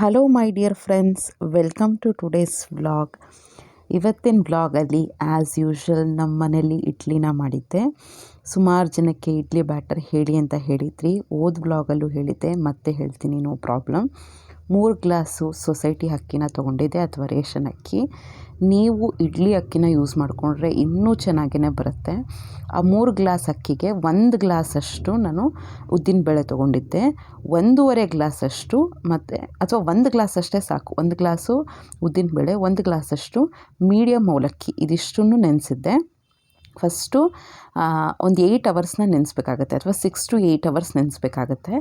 Hello my dear friends welcome to today's vlog ಇವತ್ತಿನ ವ್ಲಾಗಲ್ಲಿ as usual ನಮ್ಮ ಮನೇಲಿ ಇಡ್ಲಿನ ಮಾಡಿದ್ದೆ. ಸುಮಾರು ಜನಕ್ಕೆ ಇಡ್ಲಿ ಬ್ಯಾಟರ್ ಹೇಳಿ ಅಂತ ಹೇಳಿದ್ರಿ. ಓದ್ ವ್ಲಾಗಲ್ಲೂ ಹೇಳಿದ್ದೆ. ಮತ್ತೆ ಹೇಳ್ತೀನಿ ನೋ ಪ್ರಾಬ್ಲಮ್ ಮೂರು ಗ್ಲಾಸು ಸೊಸೈಟಿ ಅಕ್ಕಿನ ತೊಗೊಂಡಿದ್ದೆ, ಅಥವಾ ರೇಷನ್ ಅಕ್ಕಿ. ನೀವು ಇಡ್ಲಿ ಅಕ್ಕಿನ ಯೂಸ್ ಮಾಡಿಕೊಂಡ್ರೆ ಇನ್ನೂ ಚೆನ್ನಾಗಿಯೇ ಬರುತ್ತೆ. ಆ ಮೂರು ಗ್ಲಾಸ್ ಅಕ್ಕಿಗೆ ಒಂದು ಗ್ಲಾಸಷ್ಟು ನಾನು ಉದ್ದಿನಬೇಳೆ ತೊಗೊಂಡಿದ್ದೆ. ಒಂದೂವರೆ ಗ್ಲಾಸಷ್ಟು ಮತ್ತು, ಅಥವಾ ಒಂದು ಗ್ಲಾಸಷ್ಟೇ ಸಾಕು. ಒಂದು ಗ್ಲಾಸು ಉದ್ದಿನಬೇಳೆ ಒಂದು ಗ್ಲಾಸಷ್ಟು ಮೀಡಿಯಮ್ ಅವಲಕ್ಕಿ, ಇದಿಷ್ಟನ್ನು ನೆನೆಸಿದ್ದೆ. ಫಸ್ಟು ಒಂದು ಏಯ್ಟ್ ಅವರ್ಸ್ನ ನೆನೆಸ್ಬೇಕಾಗತ್ತೆ ಅಥವಾ ಸಿಕ್ಸ್ ಟು ಏಯ್ಟ್ ಅವರ್ಸ್ ನೆನೆಸ್ಬೇಕಾಗತ್ತೆ.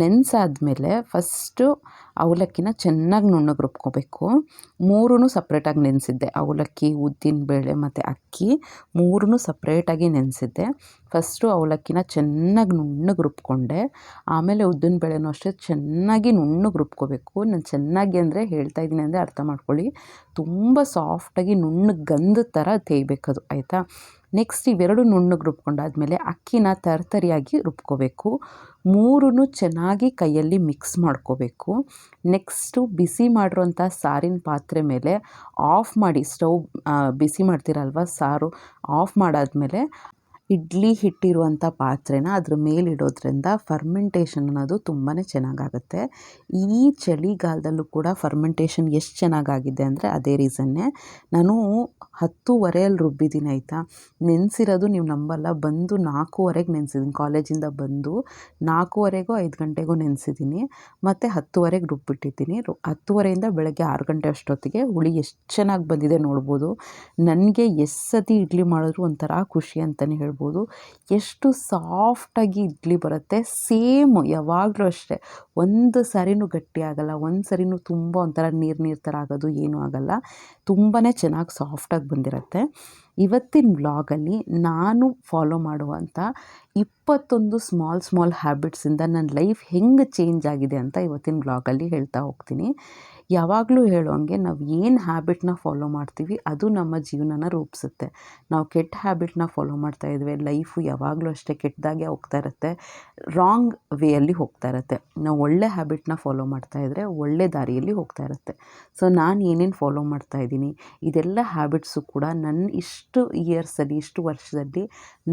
ನೆನೆಸಾದ್ಮೇಲೆ ಫಸ್ಟು ಅವಲಕ್ಕಿನ ಚೆನ್ನಾಗಿ ನುಣ್ಣಗೆ ರುಬ್ಕೋಬೇಕು ಮೂರೂ ಸಪ್ರೇಟಾಗಿ ನೆನೆಸಿದ್ದೆ. ಅವಲಕ್ಕಿ ಉದ್ದಿನಬೇಳೆ ಮತ್ತು ಅಕ್ಕಿ ಮೂರೂ ಸಪ್ರೇಟಾಗಿ ನೆನೆಸಿದ್ದೆ. ಫಸ್ಟು ಅವಲಕ್ಕಿನ ಚೆನ್ನಾಗಿ ನುಣ್ಣಗೆ ರುಬ್ಕೊಂಡೆ ಆಮೇಲೆ ಉದ್ದಿನಬೇಳೆನೂ ಅಷ್ಟೇ ಚೆನ್ನಾಗಿ ನುಣ್ಣಗೆ ರುಬ್ಕೋಬೇಕು ನಾನು ಚೆನ್ನಾಗಿ ಅಂದರೆ ಹೇಳ್ತಾ ಇದ್ದೀನಿ ಅಂದರೆ ಅರ್ಥ ಮಾಡ್ಕೊಳ್ಳಿ. ತುಂಬ ಸಾಫ್ಟಾಗಿ ನುಣ್ಣಗೆ ಗಂಧದ ಥರ ತೇಯ್ಬೇಕದು, ಆಯಿತಾ? ನೆಕ್ಸ್ಟ್ ಇವೆರಡು ನುಣ್ಣಗೆ ರುಬ್ಕೊಂಡಾದ್ಮೇಲೆ ಅಕ್ಕಿನ ತರ್ತರಿಯಾಗಿ ರುಬ್ಕೋಬೇಕು. ಮೂರೂ ಚೆನ್ನಾಗಿ ಕೈಯಲ್ಲಿ ಮಿಕ್ಸ್ ಮಾಡ್ಕೋಬೇಕು. ನೆಕ್ಸ್ಟು ಬಿಸಿ ಮಾಡಿರೋಂಥ ಸಾರಿನ ಪಾತ್ರೆ ಮೇಲೆ ಆಫ್ ಮಾಡಿ ಸ್ಟವ್ ಬಿಸಿ ಮಾಡ್ತೀರಲ್ವ, ಸಾರು ಆಫ್ ಮಾಡಾದ್ಮೇಲೆ ಇಡ್ಲಿ ಹಿಟ್ಟಿರುವಂಥ ಪಾತ್ರೆನ ಅದ್ರ ಮೇಲಿಡೋದ್ರಿಂದ ಫರ್ಮೆಂಟೇಷನ್ ಅನ್ನೋದು ತುಂಬಾ ಚೆನ್ನಾಗಾಗುತ್ತೆ. ಈ ಚಳಿಗಾಲದಲ್ಲೂ ಕೂಡ ಫರ್ಮೆಂಟೇಷನ್ ಎಷ್ಟು ಚೆನ್ನಾಗಾಗಿದೆ ಅಂದರೆ ಅದೇ ರೀಸನ್ನೇ. ನಾನು ಹತ್ತುವರೆಯಲ್ಲಿ ರುಬ್ಬಿದ್ದೀನಿ ಆಯಿತಾ? ನೆನೆಸಿರೋದು ನೀವು ನಂಬಲ್ಲ, ಬಂದು ನಾಲ್ಕೂವರೆಗೆ ನೆನೆಸಿದ್ದೀನಿ. ಕಾಲೇಜಿಂದ ಬಂದು ನಾಲ್ಕೂವರೆಗೂ ಐದು ಗಂಟೆಗೂ ನೆನೆಸಿದ್ದೀನಿ. ಮತ್ತು ಹತ್ತುವರೆಗೆ ರುಬ್ಬಿಟ್ಟಿದ್ದೀನಿ. ರು, ಹತ್ತುವರೆಯಿಂದ ಬೆಳಗ್ಗೆ ಆರು ಗಂಟೆ ಅಷ್ಟೊತ್ತಿಗೆ ಹುಳಿ ಎಷ್ಟು ಚೆನ್ನಾಗಿ ಬಂದಿದೆ ನೋಡ್ಬೋದು. ನನಗೆ ಎಷ್ಟು ಸತಿ ಇಡ್ಲಿ ಮಾಡಿದ್ರು ಒಂಥರ ಖುಷಿ ಅಂತಲೇ ಹೇಳ್ಬೋದು. ಎಷ್ಟು ಸಾಫ್ಟಾಗಿ ಇಡ್ಲಿ ಬರುತ್ತೆ. ಸೇಮ್ ಯಾವಾಗಲೂ ಅಷ್ಟೇ. ಒಂದು ಸಾರಿನೂ ಗಟ್ಟಿ ಆಗಲ್ಲ, ಒಂದು ಸರಿನೂ ತುಂಬ ಒಂಥರ ನೀರು ನೀರು ಥರ ಆಗೋದು ಏನೂ ಆಗಲ್ಲ. ತುಂಬಾ ಚೆನ್ನಾಗಿ ಸಾಫ್ಟಾಗಿ ಬಂದಿರುತ್ತೆ. ಇವತ್ತಿನ ವ್ಲಾಗಲ್ಲಿ ನಾನು ಫಾಲೋ ಮಾಡುವಂಥ ಇಪ್ಪತ್ತೊಂದು ಸ್ಮಾಲ್ ಸ್ಮಾಲ್ ಹ್ಯಾಬಿಟ್ಸಿಂದ ನನ್ನ ಲೈಫ್ ಹೆಂಗೆ ಚೇಂಜ್ ಆಗಿದೆ ಅಂತ ಇವತ್ತಿನ ವ್ಲಾಗಲ್ಲಿ ಹೇಳ್ತಾ ಹೋಗ್ತೀನಿ. ಯಾವಾಗಲೂ ಹೇಳೋಂಗೆ ನಾವು ಏನು ಹ್ಯಾಬಿಟ್ನ ಫಾಲೋ ಮಾಡ್ತೀವಿ, ಅದು ನಮ್ಮ ಜೀವನನ ರೂಪಿಸುತ್ತೆ. ನಾವು ಕೆಟ್ಟ ಹ್ಯಾಬಿಟ್ನ ಫಾಲೋ ಮಾಡ್ತಾ ಇದ್ವಿ ಲೈಫು ಯಾವಾಗಲೂ ಅಷ್ಟೇ ಕೆಟ್ಟದಾಗೆ ಹೋಗ್ತಾ ಇರುತ್ತೆ ರಾಂಗ್ ವೇಯಲ್ಲಿ ಹೋಗ್ತಾ ಇರುತ್ತೆ. ನಾವು ಒಳ್ಳೆ ಹ್ಯಾಬಿಟ್ನ ಫಾಲೋ ಮಾಡ್ತಾ ಇದ್ದರೆ ಒಳ್ಳೆ ದಾರಿಯಲ್ಲಿ ಹೋಗ್ತಾ ಇರುತ್ತೆ. ಸೊ ನಾನು ಏನೇನು ಫಾಲೋ ಮಾಡ್ತಾ ಇದ್ದೀನಿ, ಇದೆಲ್ಲ ಹ್ಯಾಬಿಟ್ಸು ಕೂಡ ನನ್ನ ಇಷ್ಟು ಇಯರ್ಸಲ್ಲಿ ಇಷ್ಟು ವರ್ಷದಲ್ಲಿ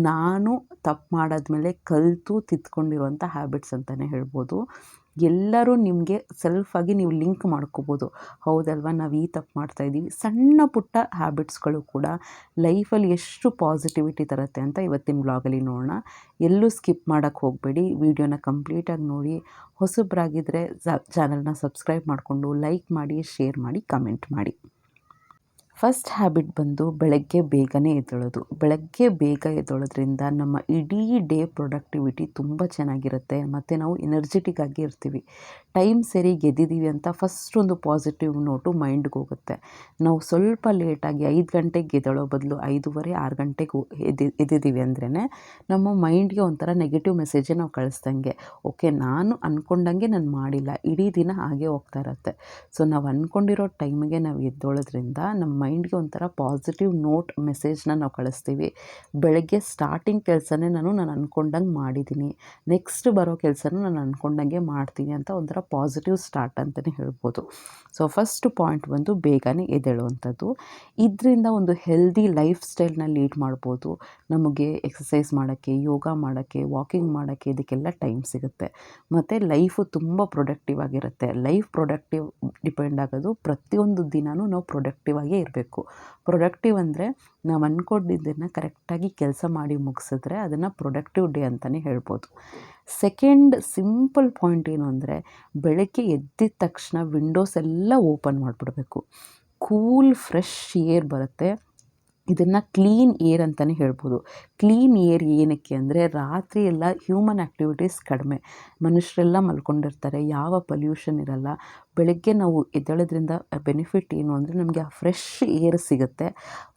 ನಾನು ತಪ್ಪು ಮಾಡಾದ್ಮೇಲೆ ಕಲಿತು ತಿದ್ಕೊಂಡಿರುವಂಥ ಹ್ಯಾಬಿಟ್ಸ್ ಅಂತಲೇ ಹೇಳ್ಬೋದು. ಎಲ್ಲರೂ ನಿಮಗೆ ಸೆಲ್ಫಾಗಿ ನೀವು ಲಿಂಕ್ ಮಾಡ್ಕೋಬೋದು. ಹೌದಲ್ವಾ? ನಾವು ಈ ತಪ್ಪು ಮಾಡ್ತಾಯಿದ್ದೀವಿ ಸಣ್ಣ ಪುಟ್ಟ ಹ್ಯಾಬಿಟ್ಸ್ಗಳು ಕೂಡ ಲೈಫಲ್ಲಿ ಎಷ್ಟು ಪಾಸಿಟಿವಿಟಿ ತರುತ್ತೆ ಅಂತ ಇವತ್ತಿನ ಬ್ಲಾಗಲ್ಲಿ ನೋಡೋಣ. ಎಲ್ಲೂ ಸ್ಕಿಪ್ ಮಾಡೋಕ್ಕೆ ಹೋಗಬೇಡಿ. ವಿಡಿಯೋನ ಕಂಪ್ಲೀಟಾಗಿ ನೋಡಿ. ಹೊಸಬ್ರಾಗಿದ್ದರೆ ಚಾನಲ್ನ ಸಬ್ಸ್ಕ್ರೈಬ್ ಮಾಡಿಕೊಂಡು ಲೈಕ್ ಮಾಡಿ ಶೇರ್ ಮಾಡಿ ಕಮೆಂಟ್ ಮಾಡಿ. ಫಸ್ಟ್ ಹ್ಯಾಬಿಟ್ ಬಂದು ಬೆಳಗ್ಗೆ ಬೇಗನೆ ಎದ್ದೇಳೋದು. ಬೆಳಗ್ಗೆ ಬೇಗ ಎದ್ದೇಳೋದ್ರಿಂದ ನಮ್ಮ ಇಡೀ ಡೇ ಪ್ರೊಡಕ್ಟಿವಿಟಿ ತುಂಬ ಚೆನ್ನಾಗಿರುತ್ತೆ. ಮತ್ತು ನಾವು ಎನರ್ಜೆಟಿಕ್ ಆಗಿ ಇರ್ತೀವಿ. ಟೈಮ್ ಸರಿ ಗೆದ್ದಿದ್ದೀವಿ ಅಂತ ಫಸ್ಟ್ ಒಂದು ಪಾಸಿಟಿವ್ ನೋಟು ಮೈಂಡ್ಗೆ ಹೋಗುತ್ತೆ. ನಾವು ಸ್ವಲ್ಪ ಲೇಟಾಗಿ ಐದು ಗಂಟೆಗೆ ಎದ್ದೇಳೋ ಬದಲು ಐದೂವರೆ, ಆರು ಗಂಟೆಗೆ ಎದ್ದು ಎದ್ದಿದ್ದೀವಿ ಅಂದ್ರೇ ನಮ್ಮ ಮೈಂಡ್ಗೆ ಒಂಥರ ನೆಗೆಟಿವ್ ಮೆಸೇಜೇ ನಾವು ಕಳಿಸ್ದಂಗೆ. ಓಕೆ ನಾನು ಅಂದ್ಕೊಂಡಂಗೆ ನಾನು ಮಾಡಿಲ್ಲ. ಇಡೀ ದಿನ ಹಾಗೆ ಹೋಗ್ತಾ ಇರುತ್ತೆ. ಸೊ ನಾವು ಅಂದ್ಕೊಂಡಿರೋ ಟೈಮಿಗೆ ನಾವು ಎದ್ದೊಳೋದ್ರಿಂದ ನಮ್ಮ ಮೈಂಡ್ಗೆ ಒಂಥರ ಪಾಸಿಟಿವ್ ನೋಟ್ ಮೆಸೇಜ್ನ ನಾವು ಕಳಿಸ್ತೀವಿ. ಬೆಳಗ್ಗೆ ಸ್ಟಾರ್ಟಿಂಗ್ ಕೆಲಸನೇ ನಾನು ನಾನು ಅಂದ್ಕೊಂಡಂಗೆ ಮಾಡಿದ್ದೀನಿ. ನೆಕ್ಸ್ಟ್ ಬರೋ ಕೆಲಸನೂ ನಾನು ಅಂದ್ಕೊಂಡಂಗೆ ಮಾಡ್ತೀನಿ ಅಂತ ಒಂಥರ ಪಾಸಿಟಿವ್ ಸ್ಟಾರ್ಟ್ ಅಂತಲೇ ಹೇಳ್ಬೋದು. ಸೊ, ಫಸ್ಟ್ ಪಾಯಿಂಟ್ ಬಂದು ಬೇಗನೆ ಎದ್ದೇಳುವಂಥದ್ದು. ಇದರಿಂದ ಒಂದು ಹೆಲ್ದಿ ಲೈಫ್ ಸ್ಟೈಲ್ನ ಲೀಡ್ ಮಾಡ್ಬೋದು. ನಮಗೆ ಎಕ್ಸಸೈಸ್ ಮಾಡೋಕ್ಕೆ, ಯೋಗ ಮಾಡೋಕ್ಕೆ, ವಾಕಿಂಗ್ ಮಾಡೋಕ್ಕೆ ಇದಕ್ಕೆಲ್ಲ ಟೈಮ್ ಸಿಗುತ್ತೆ. ಮತ್ತು ಲೈಫು ತುಂಬ ಪ್ರೊಡಕ್ಟಿವ್ ಆಗಿರುತ್ತೆ. ಲೈಫ್ ಪ್ರೊಡಕ್ಟಿವ್ ಡಿಪೆಂಡ್ ಆಗೋದು ಪ್ರತಿಯೊಂದು ದಿನವೂ ನಾವು ಪ್ರೊಡಕ್ಟಿವ್ ಆಗೇ ಇರಬೇಕು. ಪ್ರೊಡಕ್ಟಿವ್ ಅಂದರೆ ನಾವು ಅಂದ್ಕೊಂಡಿದ್ದನ್ನು ಕರೆಕ್ಟಾಗಿ ಕೆಲಸ ಮಾಡಿ ಮುಗಿಸಿದ್ರೆ ಅದನ್ನು ಪ್ರೊಡಕ್ಟಿವ್ ಡೇ ಅಂತಲೇ ಹೇಳ್ಬೋದು. ಸೆಕೆಂಡ್ ಸಿಂಪಲ್ ಪಾಯಿಂಟ್ ಏನು ಅಂದರೆ ಬೆಳಗ್ಗೆ ಎದ್ದಿದ ತಕ್ಷಣ ವಿಂಡೋಸ್ ಎಲ್ಲ ಓಪನ್ ಮಾಡಿಬಿಡ್ಬೇಕು. ಕೂಲ್ ಫ್ರೆಶ್ ಏರ್ ಬರುತ್ತೆ. ಇದನ್ನು ಕ್ಲೀನ್ ಏರ್ ಅಂತಲೇ ಹೇಳ್ಬೋದು. ಕ್ಲೀನ್ ಏರ್ ಏನಕ್ಕೆ ಅಂದರೆ ರಾತ್ರಿ ಎಲ್ಲ ಹ್ಯೂಮನ್ ಆ್ಯಕ್ಟಿವಿಟೀಸ್ ಕಡಿಮೆ. ಮನುಷ್ಯರೆಲ್ಲ ಮಲ್ಕೊಂಡಿರ್ತಾರೆ, ಯಾವ ಪೊಲ್ಯೂಷನ್ ಇರಲ್ಲ. ಬೆಳಗ್ಗೆ ನಾವು ಎದ್ದೇಳೋದ್ರಿಂದ ಬೆನಿಫಿಟ್ ಏನು ಅಂದರೆ ನಮಗೆ ಆ ಫ್ರೆಶ್ ಏರ್ ಸಿಗುತ್ತೆ.